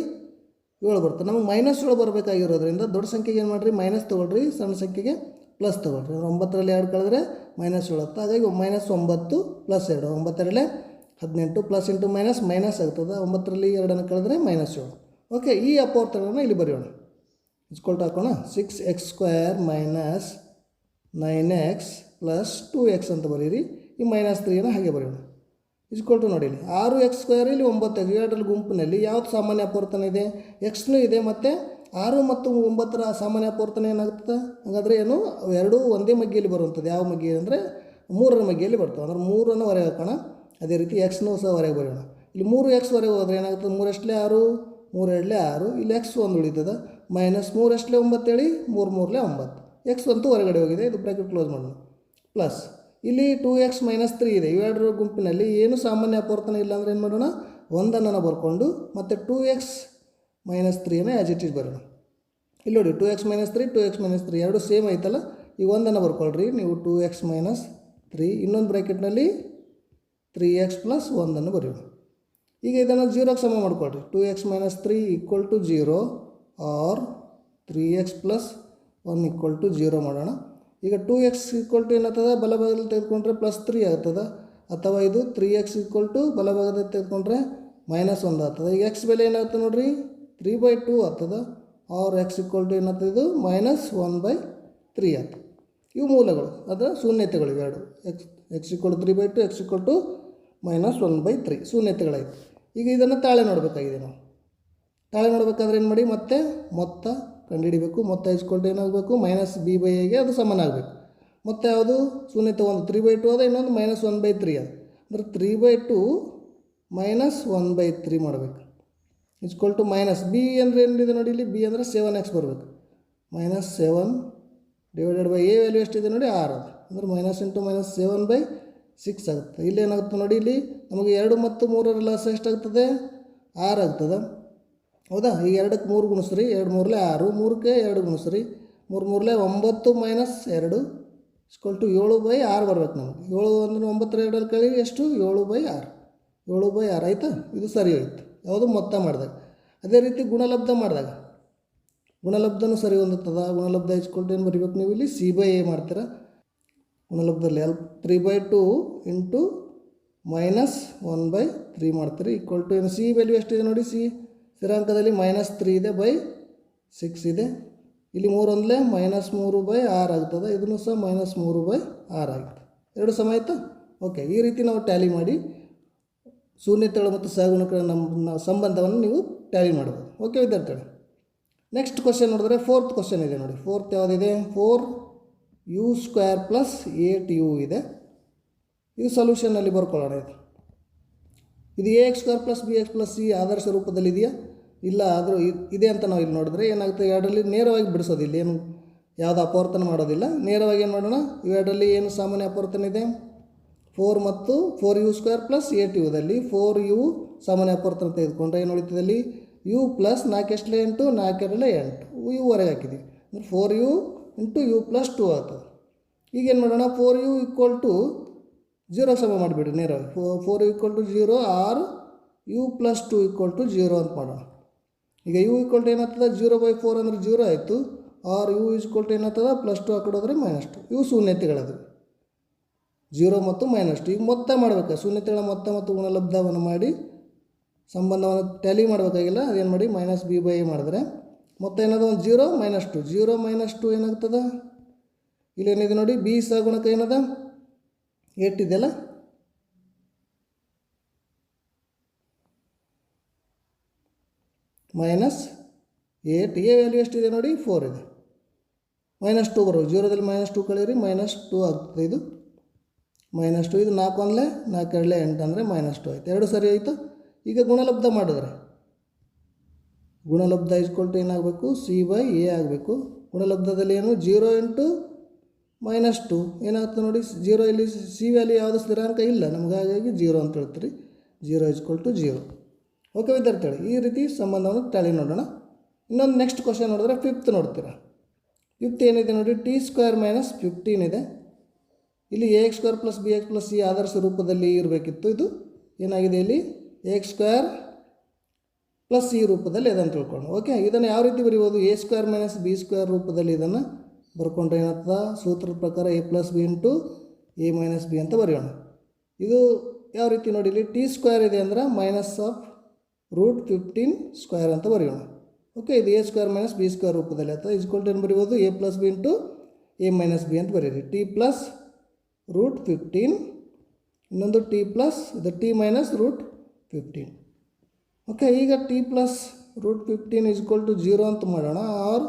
A: ಏಳು ಬರ್ತದೆ. ನಮಗೆ ಮೈನಸ್ ಏಳು ಬರಬೇಕಾಗಿರೋದ್ರಿಂದ ದೊಡ್ಡ ಸಂಖ್ಯೆಗೆ ಏನು ಮಾಡಿರಿ? ಮೈನಸ್ ತೊಗೊಳ್ರಿ. ಸಣ್ಣ ಸಂಖ್ಯೆಗೆ ಪ್ಲಸ್ ತೊಗೊಳ್ರಿ. ಒಂಬತ್ತರಲ್ಲಿ ಎರಡು ಕಳೆದ್ರೆ ಮೈನಸ್ ಏಳು ಆಗ್ತದೆ ಹಾಗಾಗಿ ಮೈನಸ್ ಒಂಬತ್ತು ಪ್ಲಸ್ ಎರಡು. ಒಂಬತ್ತೆರಡಲೆ ಹದಿನೆಂಟು ಪ್ಲಸ್ ಇಂಟು ಮೈನಸ್ ಮೈನಸ್ ಆಗ್ತದೆ? ಒಂಬತ್ತರಲ್ಲಿ ಎರಡನ್ನು ಕಳೆದ್ರೆ ಮೈನಸ್ ಏಳು. ಓಕೆ ಈ ಅಪವರ್ತನವನ್ನು ಇಲ್ಲಿ ಬರೆಯೋಣ. ಇಸ್ಕೊಲ್ಟ್ ಹಾಕೋಣ. Six X square minus nine X plus two X ಅಂತ ಬರೀರಿ. ಈ ಮೈನಸ್ ತ್ರೀನ ಹಾಗೆ ಬರೆಯೋಣ. ಇಸ್ಕೊಲ್ಟು ನೋಡಿ ಇಲ್ಲಿ ಆರು ಎಕ್ಸ್ ಸ್ಕ್ವೇರ್ ಇಲ್ಲಿ ಒಂಬತ್ತು ಎಕ್ಸ್ ಎರಡರಲ್ಲಿ ಗುಂಪಿನಲ್ಲಿ ಯಾವ್ದು ಸಾಮಾನ್ಯ ಅಪವರ್ತನ ಇದೆ? ಎಕ್ಸ್ನೂ ಇದೆ ಮತ್ತು ಆರು ಮತ್ತು ಒಂಬತ್ತರ ಸಾಮಾನ್ಯ ಅಪವರ್ತನ ಏನಾಗ್ತದೆ? ಹಾಗಾದರೆ ಏನು? ಎರಡೂ ಒಂದೇ ಮಗ್ಗಿಯಲ್ಲಿ ಬರುವಂಥದ್ದು. ಯಾವ ಮಗ್ಗಿ ಅಂದರೆ ಮೂರರ ಮಗ್ಗಿಯಲ್ಲಿ ಬರ್ತವೆ ಅಂದ್ರೆ ಮೂರನ್ನು ಹೊರಗೆ ಹಾಕೋಣ. ಅದೇ ರೀತಿ ಎಕ್ಸ್ನೂ ಸಹ ಹೊರಗೆ ಬರೆಯೋಣ. ಇಲ್ಲಿ ಮೂರು ಎಕ್ಸ್ ಹೊರಗೆ ಹೋದರೆ ಏನಾಗ್ತದೆ? ಮೂರಷ್ಟಲೇ ಆರು ಮೂರೆರಡಲೇ ಆರು. ಇಲ್ಲಿ ಎಕ್ಸ್ ಒಂದು ಉಳಿತದೆ. ಮೈನಸ್ ಮೂರಷ್ಟಲೇ ಒಂಬತ್ತು ಹೇಳಿ ಮೂರು ಮೂರಲೇ ಒಂಬತ್ತು. ಎಕ್ಸ್ ಅಂತೂ ಹೊರಗಡೆ ಹೋಗಿದೆ, ಇದು ಬ್ರ್ಯಾಕೆಟ್ ಕ್ಲೋಸ್ ಮಾಡೋಣ. ಪ್ಲಸ್ ಇಲ್ಲಿ ಟೂ ಎಕ್ಸ್ ಮೈನಸ್ ತ್ರೀ ಇದೆ. ಇವೆರಡರ ಗುಂಪಿನಲ್ಲಿ ಏನು ಸಾಮಾನ್ಯ ಅಪವರ್ತನ ಇಲ್ಲ ಅಂದರೆ ಏನು ಮಾಡೋಣ? ಒಂದನ್ನು ಬರ್ಕೊಂಡು ಮತ್ತು ಟೂ ಎಕ್ಸ್ ಮೈನಸ್ ತ್ರೀನ ಆ್ಯಸ್ ಬರೋಣ. ಇಲ್ಲಿ ನೋಡಿ two X minus three two X minus three ಎರಡು ಸೇಮ್ ಐತಲ್ಲ? ಈಗ ಒಂದನ್ನು ಬರ್ಕೊಳ್ರಿ, ನೀವು ಟೂ ಎಕ್ಸ್ ಮೈನಸ್ ತ್ರೀ ಇನ್ನೊಂದು ಬ್ರ್ಯಾಕೆಟ್ನಲ್ಲಿ ತ್ರೀ ಎಕ್ಸ್ ಪ್ಲಸ್ ಒಂದನ್ನು ಬರೆಯೋಣ. ಈಗ ಇದನ್ನು ಜೀರೋಗೆ ಸಮ ಮಾಡ್ಕೊಳ್ರಿ. Two X minus three equal to zero or three X plus one equal to zero ಮಾಡೋಣ. ಈಗ ಟೂ ಎಕ್ಸ್ ಈಕ್ವಲ್ ಟು ಏನಾಗ್ತದೆ? ಬಲಭಾಗದಲ್ಲಿ ತೆಗೆದುಕೊಂಡ್ರೆ ಪ್ಲಸ್ ತ್ರೀ ಆಗ್ತದೆ. ಅಥವಾ ಇದು ತ್ರೀ ಎಕ್ಸ್ ಈಕ್ವಲ್ ಟು ಬಲಭಾಗದಲ್ಲಿ ತೆಗೆದುಕೊಂಡ್ರೆ ಮೈನಸ್ ಒಂದು ಆಗ್ತದೆ. ಈಗ ಎಕ್ಸ್ ಬೆಲೆ ಏನಾಗ್ತದೆ ನೋಡಿರಿ? ತ್ರೀ ಬೈ ಟೂ ಆಗ್ತದೆ. ಆರ್ ಎಕ್ಸ್ ಈಕ್ವಲ್ ಟು ಏನಾಗ್ತದೆ ಇದು? ಮೈನಸ್ ಒನ್ ಬೈ ತ್ರೀ ಆಗ್ತದೆ. ಇವು ಮೂಲಗಳು. ಅದರ ಶೂನ್ಯತೆಗಳು ಇವೆರಡು X X equal three by two X equal to minus one by three ಶೂನ್ಯತೆಗಳಾಯಿತು. ಈಗ ಇದನ್ನು ತಾಳೆ ನೋಡಬೇಕಾಗಿದೆ ನಾವು. ತಾಳೆ ಮಾಡಬೇಕಾದ್ರೆ ಏನು ಮಾಡಿ, ಮತ್ತೆ ಮೊತ್ತ ಕಂಡುಹಿಡಿಬೇಕು, ಮೊತ್ತ ಇಸ್ಕೊಂಡು ಏನಾಗಬೇಕು ಮೈನಸ್ ಬಿ ಬೈ ಎಗೆ ಅದು ಸಮಾನ ಆಗಬೇಕು ಮತ್ತು ಯಾವುದು? ಶೂನ್ಯ ಒಂದು ತ್ರೀ ಬೈ ಟು ಅದ ಇನ್ನೊಂದು ಮೈನಸ್ ಒನ್ ಬೈ ತ್ರೀ ಅದು ಅಂದರೆ three by two minus one by three ಮಾಡಬೇಕು. ಇಸ್ಕೊಲ್ ಟು ಮೈನಸ್ ಬಿ ಅಂದರೆ ಏನಿದೆ ನೋಡಿ ಇಲ್ಲಿ? ಬಿ ಅಂದರೆ ಸೆವೆನ್ ಎಕ್ಸ್ ಬರಬೇಕು. Minus seven divided by A value ಎಷ್ಟಿದೆ ನೋಡಿ? ಆರು ಅದು ಅಂದ್ರೆ minus into minus seven by six ಆಗುತ್ತೆ. ಇಲ್ಲಿ ಏನಾಗುತ್ತೆ ನೋಡಿ ಇಲ್ಲಿ? ನಮಗೆ ಎರಡು ಮತ್ತು ಮೂರರ ಲಾಸ್ ಎಷ್ಟಾಗ್ತದೆ? ಆರು ಆಗ್ತದೆ. ಹೌದಾ? ಈಗ ಎರಡಕ್ಕೆ ಮೂರು ಗುಣಿಸ್ರಿ, ಎರಡು ಮೂರಲೇ ಆರು, ಮೂರಕ್ಕೆ ಎರಡು ಗುಣಿಸ್ರಿ, ಮೂರು ಮೂರಲೇ ಒಂಬತ್ತು ಮೈನಸ್ ಎರಡು ಇಸ್ಕೊಲ್ ಟು ಏಳು ಬೈ ಆರು ಬರ್ಬೇಕು ನಮಗೆ. ಏಳು ಅಂದ್ರೆ ಒಂಬತ್ತರ ಎರಡಲ್ಲಿ ಕಳಿ ಎಷ್ಟು? ಏಳು ಬೈ ಆರು. ಏಳು ಬೈ ಆರು, ಆಯಿತಾ? ಇದು ಸರಿ ಹೋಯ್ತು. ಯಾವುದು ಮೊತ್ತ ಮಾಡಿದಾಗ. ಅದೇ ರೀತಿ ಗುಣಲಬ್ಧ ಮಾಡಿದಾಗ. ಗುಣಲಬ್ಧನೂ ಸರಿ ಹೊಂದುತ್ತದ? ಗುಣಲಬ್ಧ ಇಸ್ಕೊಲ್ಟು ಏನು ಬರಿಬೇಕು ನೀವು ಇಲ್ಲಿ? ಸಿ ಬೈ ಎ ಮಾಡ್ತೀರಾ? ಗುಣಲಬ್ಧದಲ್ಲಿ L? Three by two into minus one by three ಮಾಡ್ತೀರಿ. ಈಕ್ವಲ್ ಟು ಏನು? ಸಿ ವ್ಯಾಲ್ಯೂ ಎಷ್ಟಿದೆ ನೋಡಿ ಸಿ. ಸ್ಥಿರಾಂಕದಲ್ಲಿ ಮೈನಸ್ ತ್ರೀ ಇದೆ ಬೈ ಸಿಕ್ಸ್ ಇದೆ. ಇಲ್ಲಿ ಮೂರು ಅಂದಲೆ ಮೈನಸ್ ಮೂರು ಬೈ ಆರ್ ಆಗ್ತದೆ. ಇದನ್ನು ಸಹ ಮೈನಸ್ ಮೂರು ಬೈ ಆರ್ ಆಗುತ್ತೆ ಎರಡು ಸಮ ಆಯಿತಾ? ಓಕೆ ಈ ರೀತಿ ನಾವು ಟ್ಯಾಲಿ ಮಾಡಿ ಶೂನ್ಯತೆಗಳು ಮತ್ತು ಸಹಗುಣಗಳ ನಮ್ಮ ಸಂಬಂಧವನ್ನು ನೀವು ಟ್ಯಾಲಿ ಮಾಡ್ಬೋದು. ಓಕೆ ವಿದ್ಯಾರ್ಥಿಗಳು. ನೆಕ್ಸ್ಟ್ ಕ್ವಶನ್ ನೋಡಿದ್ರೆ ಫೋರ್ತ್ ಕ್ವಶನ್ ಇದೆ ನೋಡಿ. ಫೋರ್ತ್ ಯಾವುದಿದೆ? Four U square plus eight U ಇದೆ. ಇದು ಸೊಲ್ಯೂಷನ್ನಲ್ಲಿ ಬರ್ಕೊಳ್ಳೋಣ ಇದು. ಇದು A X square plus B X plus C ಆದರ್ಶ ರೂಪದಲ್ಲಿ ಇದೆಯಾ ಇಲ್ಲ ಆದರೂ ಇದೆ ಅಂತ ನಾವು ಇಲ್ಲಿ ನೋಡಿದ್ರೆ ಏನಾಗುತ್ತೆ ಎರಡರಲ್ಲಿ ನೇರವಾಗಿ ಬಿಡಿಸೋದಿಲ್ಲ ಏನು ಯಾವುದು ಅಪವರ್ತನ ಮಾಡೋದಿಲ್ಲ. ನೇರವಾಗಿ ಏನು ಮಾಡೋಣ ಇವೆರಡರಲ್ಲಿ ಏನು ಸಾಮಾನ್ಯ ಅಪವರ್ತನ ಇದೆ? ಫೋರ್ ಮತ್ತು four U square plus eight ಯುದಲ್ಲಿ four you ಸಾಮಾನ್ಯ ಅಪವರ್ತನ ತೆಗೆದುಕೊಂಡ್ರೆ ಏನು ಉಳಿತದೆ ಅಲ್ಲಿ? ಯು ಪ್ಲಸ್ ನಾಲ್ಕೆಷ್ಟಲೇ ಎಂಟು ನಾಲ್ಕೆರಡಲೇ ಎಂಟು. ಯುವರೆಗೆ ಹಾಕಿದ್ವಿ ಅಂದರೆ four U into U plus two ಆಗ್ತದೆ ಈಗೇನು ಮಾಡೋಣ four U equal to zero ಸಮ ಮಾಡಿಬಿಡಿ ನೇರವಾಗಿ. ಫೋ four equal to zero or U plus two equal to zero ಅಂತ ಮಾಡೋಣ. ಈಗ ಯು ಈಕ್ವಲ್ ಟು ಏನಾಗ್ತದೆ? ಜೀರೋ ಬೈ ಫೋರ್ ಅಂದರೆ ಜೀರೋ ಆಯಿತು. ಆರ್ ಯು ಈಕ್ವಲ್ ಏನಾಗ್ತದೆ? ಪ್ಲಸ್ ಟು ಹಾಕೊಡೋದ್ರೆ ಕಡೆ ಮೈನಸ್ ಟು ಇವು ಶೂನ್ಯತೆಗಳದು. ಜೀರೋ ಮತ್ತು ಮೈನಸ್ ಟು ಈಗ ಮೊತ್ತ ಮಾಡಬೇಕು? ಶೂನ್ಯತೆಗಳ ಮೊತ್ತ ಮತ್ತು ಗುಣಲಬ್ಧವನ್ನು ಮಾಡಿ ಸಂಬಂಧವನ್ನು ಟ್ಯಾಲಿ ಮಾಡಬೇಕಾಗಿಲ್ಲ. ಅದೇನು ಮಾಡಿ? ಮೈನಸ್ ಬಿ ಬೈ ಎ ಮಾಡಿದ್ರೆ. ಮೊತ್ತ ಏನದ ಒಂದು zero minus two zero minus two ಏನಾಗ್ತದೆ? ಇಲ್ಲೇನಿದೆ ನೋಡಿ? ಬಿ ಸಗುಣಕ ಏನದ? ಏಟ್ ಇದೆಯಲ್ಲ ಮೈನಸ್ ಏಟ್ ಎ ವ್ಯಾಲ್ಯೂ ಎಷ್ಟಿದೆ ನೋಡಿ ಫೋರ್ ಇದೆ. ಮೈನಸ್ ಟು ಬರೋದು. ಜೀರೋದಲ್ಲಿ ಮೈನಸ್ ಟು ಕಳೀರಿ ಮೈನಸ್ ಟು ಆಗ್ತದೆ ಇದು. ಮೈನಸ್ ಟು ಇದು ನಾಲ್ಕು ಒಂದಲೇ ನಾಲ್ಕು ಎರಡಲೇ ಎಂಟು ಅಂದರೆ ಮೈನಸ್ ಟು ಆಯ್ತು. ಎರಡು ಸರಿ ಆಯಿತು? ಈಗ ಗುಣಲಬ್ಧ ಮಾಡಿದ್ರೆ. ಗುಣಲಬ್ಧ ಇಸ್ಕೊಳ್ತು ಏನಾಗಬೇಕು? ಸಿ ಬೈ ಎ ಆಗಬೇಕು. ಗುಣಲಬ್ಧದಲ್ಲಿ ಏನು? ಜೀರೋ ಇಂಟು ಮೈನಸ್ ಟು ಏನಾಗ್ತದೆ ನೋಡಿ? ಜೀರೋ ಇಲ್ಲಿ ಸಿ ವ್ಯಾಲ್ಯೂ ಯಾವುದು ಸ್ಥಿರಾಂಕ ಇಲ್ಲ. ನಮ್ಗೆ ಹಾಗಾಗಿ ಜೀರೋ ಅಂತ ಹೇಳ್ತೀರಿ. Zero equal to zero okay ವಿದ್ಯಾರ್ಥಿಗಳು ಈ ರೀತಿ ಸಂಬಂಧವನ್ನು ಟ್ಯಾಲಿ ನೋಡೋಣ. ಇನ್ನೊಂದು ನೆಕ್ಸ್ಟ್ ಕ್ವಶನ್ ನೋಡಿದ್ರೆ ಫಿಫ್ತ್ ನೋಡ್ತೀರಾ? ಫಿಫ್ತ್ ಏನಿದೆ ನೋಡಿ ಟಿ ಸ್ಕ್ವೇರ್ ಮೈನಸ್ ಫಿಫ್ಟೀನ್ ಇದೆ ಇಲ್ಲಿ A X square plus B X plus C ಆದರ್ಶ ರೂಪದಲ್ಲಿ ಇರಬೇಕಿತ್ತು ಇದು. ಏನಾಗಿದೆ ಇಲ್ಲಿ? A X square plus C ರೂಪದಲ್ಲಿ ಇದನ್ನು ತಿಳ್ಕೊಂಡು ಓಕೆ, ಇದನ್ನು ಯಾವ ರೀತಿ ಬರೀಬೋದು? A square minus B square ರೂಪದಲ್ಲಿ ಇದನ್ನು ಬರ್ಕೊಂಡ್ರೆ ಏನಾಗ್ತದ? ಸೂತ್ರದ ಪ್ರಕಾರ A plus B into A minus B ಅಂತ ಬರೆಯೋಣ. ಇದು ಯಾವ ರೀತಿ ನೋಡಿ, ಇಲ್ಲಿ ಟಿ ಸ್ಕ್ವೇರ್ ಇದೆ ಅಂದ್ರೆ minus of root fifteen square ಅಂತ ಬರೆಯೋಣ. ಓಕೆ ಇದು A square minus B square ರೂಪದಲ್ಲಿ ಅಥವಾ ಇಸ್ಕೊಲ್ಟ್ ಏನು ಬರೀಬೋದು? A plus B into A minus B ಅಂತ ಬರೀರಿ. ಟಿ ಪ್ಲಸ್ ರೂಟ್ ಫಿಫ್ಟೀನ್ ಇನ್ನೊಂದು ಟಿ ಪ್ಲಸ್ ಇದು T minus root fifteen okay ಈಗ T plus root fifteen equal to zero ಅಂತ ಮಾಡೋಣ. Or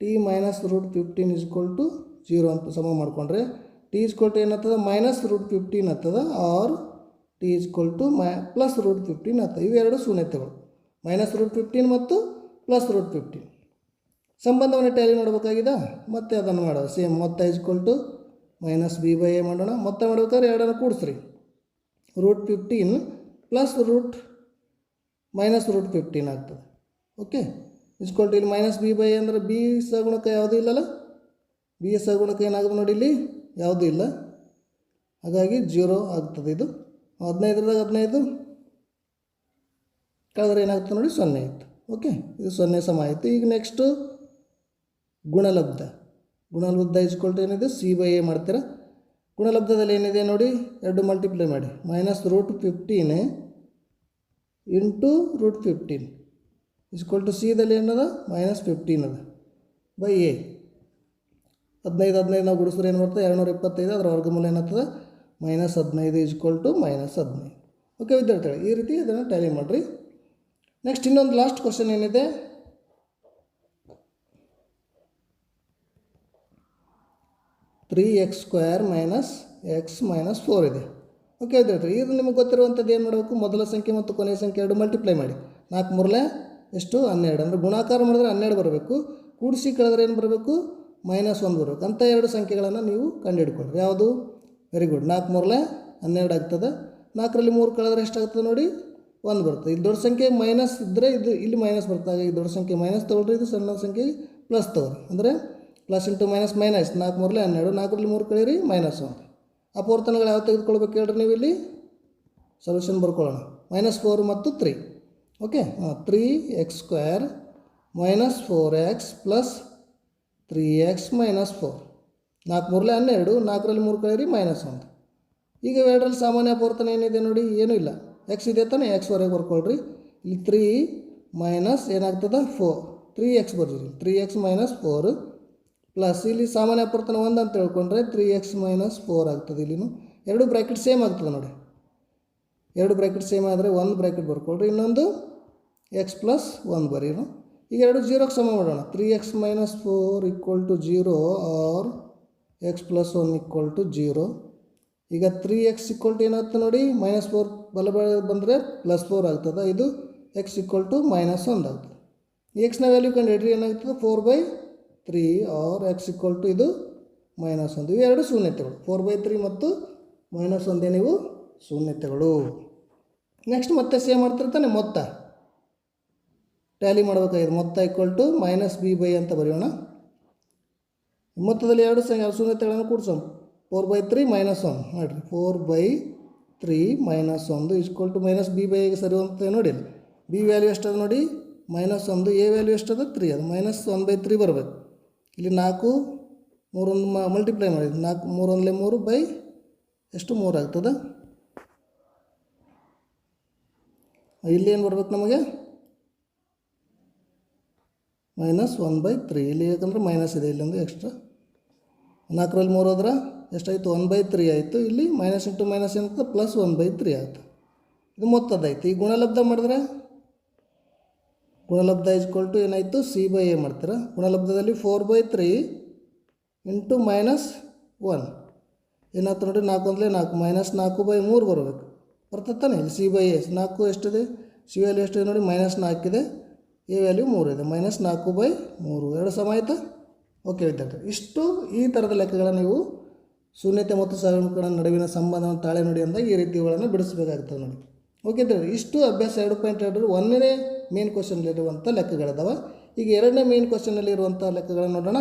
A: T minus root fifteen equal to zero ಅಂತ ಸಮ ಮಾಡಿಕೊಂಡ್ರೆ ಟಿ ಇಸ್ಕೊಲ್ ಟು ಏನಾಗ್ತದೆ ಮೈನಸ್ ರೂಟ್ ಫಿಫ್ಟೀನ್ ಆಗ್ತದೆ. Or T is equal to my plus root fifteen ಆಗ್ತದೆ ಇವೆರಡು ಶೂನ್ಯತೆಗಳು. ಮೈನಸ್ ರೂಟ್ ಫಿಫ್ಟೀನ್ ಮತ್ತು ಪ್ಲಸ್ ರೂಟ್ ಫಿಫ್ಟೀನ್ ಸಂಬಂಧವನ್ನು ಟ್ಯಾಲಿ ಮಾಡಬೇಕಾಗಿದೆ? ಮತ್ತೆ ಅದನ್ನು ಮಾಡೋದು ಸೇಮ್ ಮೊತ್ತ equal to minus B by A ಮಾಡೋಣ. ಮೊತ್ತ ಮಾಡ್ಬೇಕಾದ್ರೆ ಎರಡನ್ನು ಕೂಡಿಸ್ರಿ. Root fifteen plus root minus root fifteen ಆಗ್ತದೆ. ಓಕೆ ಇಸ್ಕೊಲ್ಟು ಇಲ್ಲಿ ಮೈನಸ್ ಬಿ ಬೈ ಅಂದರೆ ಬಿ ಸಗುಣಕ ಯಾವುದೂ ಇಲ್ಲಲ್ಲ? ಬಿ ಸಗುಣಕ ಏನಾಗುತ್ತೆ ನೋಡಿ ಇಲ್ಲಿ? ಯಾವುದೂ ಇಲ್ಲ. ಹಾಗಾಗಿ ಜೀರೋ ಆಗ್ತದೆ ಇದು. ಹದಿನೈದರದಾಗ ಹದಿನೈದು. ಕಳೆದ್ರೆ ಏನಾಗುತ್ತೆ ನೋಡಿ ಸೊನ್ನೆ ಆಯಿತು. ಓಕೆ ಇದು ಸೊನ್ನೆ ಸಮ ಆಯಿತು. ಈಗ ನೆಕ್ಸ್ಟು ಗುಣಲಬ್ಧ. ಗುಣಲಬ್ಧ ಇಸ್ಕೊಳ್ತು ಏನಿದೆ? ಸಿ ಬೈ ಎ ಮಾಡ್ತೀರಾ? ಗುಣಲಬ್ಧದಲ್ಲಿ ಏನಿದೆ ನೋಡಿ? ಎರಡು ಮಲ್ಟಿಪ್ಲೈ ಮಾಡಿ. Minus root fifteen into root fifteen equal to ಸಿದಲ್ಲಿ ಏನದ? ಮೈನಸ್ ಫಿಫ್ಟೀನ್ ಅದ. ಬೈ ಎ ಹದಿನೈದು ಹದಿನೈದು ನಾವು ಗುಡಿಸಿದ್ರೆ ಏನು ಬರ್ತದೆ? ಎರಡುನೂರ ಇಪ್ಪತ್ತೈದು ಅದರ ವರ್ಗಮೂಲ ಏನಾಗ್ತದೆ? ಮೈನಸ್ ಹದಿನೈದು ಇಸ್ಕೊಲ್ ಟು ಮೈನಸ್ ಹದಿನೈದು. ಓಕೆ ವಿದ್ಯಾರ್ಥಿಗಳು, ಈ ರೀತಿ ಇದನ್ನು ಟ್ಯಾಲಿ ಮಾಡಿರಿ. ನೆಕ್ಸ್ಟ್ ಇನ್ನೊಂದು ಲಾಸ್ಟ್ ಕ್ವಶನ್ ಏನಿದೆ? Three X square minus X minus four ಇದೆ. ಓಕೆ ವಿದ್ಯಾರ್ಥಿ ಇದು ನಿಮಗೆ ಗೊತ್ತಿರುವಂಥದ್ದು ಏನು ಮಾಡಬೇಕು? ಮೊದಲ ಸಂಖ್ಯೆ ಮತ್ತು ಕೊನೆಯ ಸಂಖ್ಯೆ ಎರಡು ಮಲ್ಟಿಪ್ಲೈ ಮಾಡಿ. ನಾಲ್ಕು ಮೂರಲೆ ಎಷ್ಟು? ಹನ್ನೆರಡು. ಅಂದರೆ ಗುಣಾಕಾರ ಮಾಡಿದ್ರೆ ಹನ್ನೆರಡು ಬರಬೇಕು. ಕೂಡಿಸಿ ಕಳೆದ್ರೆ ಏನು ಬರಬೇಕು? ಮೈನಸ್ ಒಂದು ಬರಬೇಕು. ಅಂಥ ಎರಡು ಸಂಖ್ಯೆಗಳನ್ನು ನೀವು ಕಂಡುಹಿಡ್ಕೊಳ್ಳಿ ಯಾವುದು? ವೆರಿ ಗುಡ್ ನಾಲ್ಕು ಮೂರಲೆ ಹನ್ನೆರಡು ಆಗ್ತದೆ. ನಾಲ್ಕರಲ್ಲಿ ಮೂರು ಕಳೆದ್ರೆ ಎಷ್ಟಾಗ್ತದೆ ನೋಡಿ? ಒಂದು ಬರ್ತದೆ. ಇಲ್ಲಿ ದೊಡ್ಡ ಸಂಖ್ಯೆ ಮೈನಸ್ ಇದ್ದರೆ ಇದು ಇಲ್ಲಿ ಮೈನಸ್ ಬರ್ತದೆ. ಈ ದೊಡ್ಡ ಸಂಖ್ಯೆ ಮೈನಸ್ ತೊಗೊಳ್ರಿ, ಇದು ಸಣ್ಣ ಸಂಖ್ಯೆ ಪ್ಲಸ್ ತೊಗೊಳ್ರಿ. ಅಂದರೆ ಪ್ಲಸ್ ಇಂಟು ಮೈನಸ್ ಮೈನಸ್ ನಾಲ್ಕು ಮೂರಲೆ ಹನ್ನೆರಡು. ನಾಲ್ಕರಲ್ಲಿ ಮೂರು ಕಳೀರಿ ಮೈನಸ್ ಒಂದು. ಅಪವರ್ತನಗಳು ಯಾವ ತೆಗೆದುಕೊಳ್ಬೇಕು ಹೇಳ್ರಿ ನೀವು ಇಲ್ಲಿ? ಸೊಲ್ಯೂಷನ್ ಬರ್ಕೊಳ್ಳೋಣ. ಮೈನಸ್ ಫೋರ್ ಮತ್ತು ತ್ರೀ ಓಕೆ ಹಾಂ three X square minus four X plus three X minus four ನಾಲ್ಕು ಮೂರಲೆ ಹನ್ನೆರಡು, ನಾಲ್ಕರಲ್ಲಿ ಮೂರು ಕಳೀರಿ ಮೈನಸ್ ಒಂದು. ಈಗ ಎರಡರಲ್ಲಿ ಸಾಮಾನ್ಯ ಅಪವರ್ತನ ಏನಿದೆ ನೋಡಿ, ಏನೂ ಇಲ್ಲ. ಎಕ್ಸ್ ಇದೆ ತಾನೇ ಎಕ್ಸ್ವರೆಗೆ ಬರ್ಕೊಳ್ರಿ. ಇಲ್ಲಿ ತ್ರೀ ಮೈನಸ್ ಏನಾಗ್ತದೆ? ಫೋರ್ ತ್ರೀ ಎಕ್ಸ್ ಬರ್ತೀರಿ three X minus four plus ಇಲ್ಲಿ ಸಾಮಾನ್ಯ ಅಪವರ್ತನ ಒಂದು ಅಂತ ಹೇಳ್ಕೊಂಡ್ರೆ ತ್ರೀ ಎಕ್ಸ್ ಮೈನಸ್ ಫೋರ್ ಆಗ್ತದೆ ಇಲ್ಲಿನು. ಎರಡು ಬ್ರ್ಯಾಕೆಟ್ ಸೇಮ್ ಆಗ್ತದೆ ನೋಡಿ. ಎರಡು ಬ್ರ್ಯಾಕೆಟ್ ಸೇಮ್ ಆದರೆ ಒಂದು ಬ್ರ್ಯಾಕೆಟ್ ಬರ್ಕೊಳ್ರಿ. ಇನ್ನೊಂದು ಎಕ್ಸ್ ಪ್ಲಸ್ ಒಂದು ಬರೀನು. ಈಗ ಎರಡು ಜೀರೋಗೆ ಸಮ ಮಾಡೋಣ. Three x minus four equal to zero or x plus one equal to zero ಈಗ ತ್ರೀ ಎಕ್ಸ್ ಈಕ್ವಲ್ ಟು ಏನಾಗ್ತದೆ ನೋಡಿ? ಮೈನಸ್ ಫೋರ್ ಬಲ ಬಂದರೆ ಪ್ಲಸ್ ಫೋರ್ ಆಗ್ತದೆ. ಇದು ಎಕ್ಸ್ ಈಕ್ವಲ್ ಟು ಮೈನಸ್ ಒಂದು ಆಗ್ತದೆ. ಎಕ್ಸ್ನ ವ್ಯಾಲ್ಯೂ ಕಂಡು ಹಿಡ್ರಿ ಏನಾಗ್ತದೆ? Four by three or x equal to ಇದು ಮೈನಸ್ ಒಂದು. ಎರಡು ಶೂನ್ಯತೆಗಳು. ಫೋರ್ ಬೈ ತ್ರೀ ಮತ್ತು ಮೈನಸ್ ಒಂದೇ ನೀವು ಶೂನ್ಯತೆಗಳು. ನೆಕ್ಸ್ಟ್ ಮತ್ತೆ ಸೇಮ್ ಮಾಡ್ತಿರ್ತಾನೆ? ಮೊತ್ತ. ಟ್ಯಾಲಿ ಮಾಡಬೇಕಾಗಿದೆ. ಮೊತ್ತ equal to minus b by ಅಂತ ಬರೆಯೋಣ. ಮೊತ್ತದಲ್ಲಿ ಎರಡು ಸಂಖ್ಯೆ ಶೂನ್ಯತೆಗಳನ್ನು ಕೂಡಿಸೋಣ four by three minus one ನೋಡಿರಿ ಫೋರ್ ಬೈ ತ್ರೀ ಮೈನಸ್ ಒಂದು equal to minus b by ಸರಿ ಅಂತ ನೋಡಿ ಬಿ ವ್ಯಾಲ್ಯೂ ಎಷ್ಟದ ನೋಡಿ? ಮೈನಸ್ ಒಂದು. ಎ ವ್ಯಾಲ್ಯೂ ಎಷ್ಟದ? ತ್ರೀ ಅದು ಮೈನಸ್ ಒನ್ ಬೈ ತ್ರೀ ಬರಬೇಕು. ಇಲ್ಲಿ ನಾಲ್ಕು, ಮೂರೊಂದು ಮಲ್ಟಿಪ್ಲೈ ಮಾಡಿದ್ವಿ ನಾಲ್ಕು, ಮೂರೊಂದಲೇ ಮೂರು ಬೈ ಎಷ್ಟು? ಮೂರು ಆಗ್ತದೆ? ಇಲ್ಲಿ ಏನು ಬರ್ಬೇಕು ನಮಗೆ? ಮೈನಸ್ ಒನ್ ಬೈ ತ್ರೀ ಇಲ್ಲಿ ಯಾಕಂದರೆ ಮೈನಸ್ ಇದೆ, ಇಲ್ಲೊಂದು ಎಕ್ಸ್ಟ್ರಾ ನಾಲ್ಕರಲ್ಲಿ ಮೂರು ಹೋದ್ರೆ ಎಷ್ಟಾಯಿತು? ಒನ್ ಬೈ ತ್ರೀ ಆಯಿತು. ಇಲ್ಲಿ ಮೈನಸ್ ಇಂಟು ಮೈನಸ್ ಏನಾಗ್ತದೆ ಪ್ಲಸ್ ಒನ್ ಬೈ ತ್ರೀ ಆಯಿತು. ಇದು ಮೊತ್ತದಾಯ್ತು ಈ ಗುಣಲಬ್ಧ ಮಾಡಿದ್ರೆ? ಗುಣಲಬ್ಧ ಇಸ್ಕೊಲ್ ಟು ಏನಾಯಿತು? ಸಿ ಬೈ ಎ ಮಾಡ್ತೀರಾ? ಗುಣಲಬ್ಧದಲ್ಲಿ four by three into minus one ಏನಾಯ್ತು ನೋಡಿ, ನಾಲ್ಕು ಒಂದಲೇ ನಾಲ್ಕು. ಮೈನಸ್ ನಾಲ್ಕು ಬೈ ಮೂರು ಬರಬೇಕು. ಬರ್ತದೆ ತಾನೆ? ಇಲ್ಲಿ ಸಿ ಬೈ ಎ ನಾಲ್ಕು ಎಷ್ಟಿದೆ? ಸಿ ವ್ಯಾಲ್ಯೂ ಎಷ್ಟಿದೆ ನೋಡಿ? ಮೈನಸ್ ನಾಲ್ಕಿದೆ. ಎ ವ್ಯಾಲ್ಯೂ ಮೂರು ಇದೆ. ಮೈನಸ್ ನಾಲ್ಕು ಬೈ ಮೂರು. ಎರಡು ಸಮ ಆಯಿತಾ? ಓಕೆ ವಿದ್ಯಾರ್ಥಿ, ಇಷ್ಟು ಈ ಥರದ ಲೆಕ್ಕಗಳನ್ನು ನೀವು ಶೂನ್ಯತೆ ಮತ್ತು ಸರಳೀಕರಣ ನಡುವಿನ ಸಂಬಂಧವನ್ನು ತಾಳೆ ನೋಡಿ ಅಂದಾಗ ಈ ರೀತಿಗಳನ್ನು ಬಿಡಿಸಬೇಕಾಗ್ತದೆ ನೋಡಿ. ಓಕೆ ಅಂತೇಳಿ ಇಷ್ಟು ಅಭ್ಯಾಸ ಎರಡು ಪಾಯಿಂಟ್ ಎರಡು ಒಂದನೇ ಮೇನ್ ಇರುವಂಥ ಲೆಕ್ಕಗಳಿದಾವೆ. ಈಗ ಎರಡನೇ ಮೇನ್ ಕ್ವಶನ್ನಲ್ಲಿರುವಂಥ ಲೆಕ್ಕಗಳನ್ನು ನೋಡೋಣ.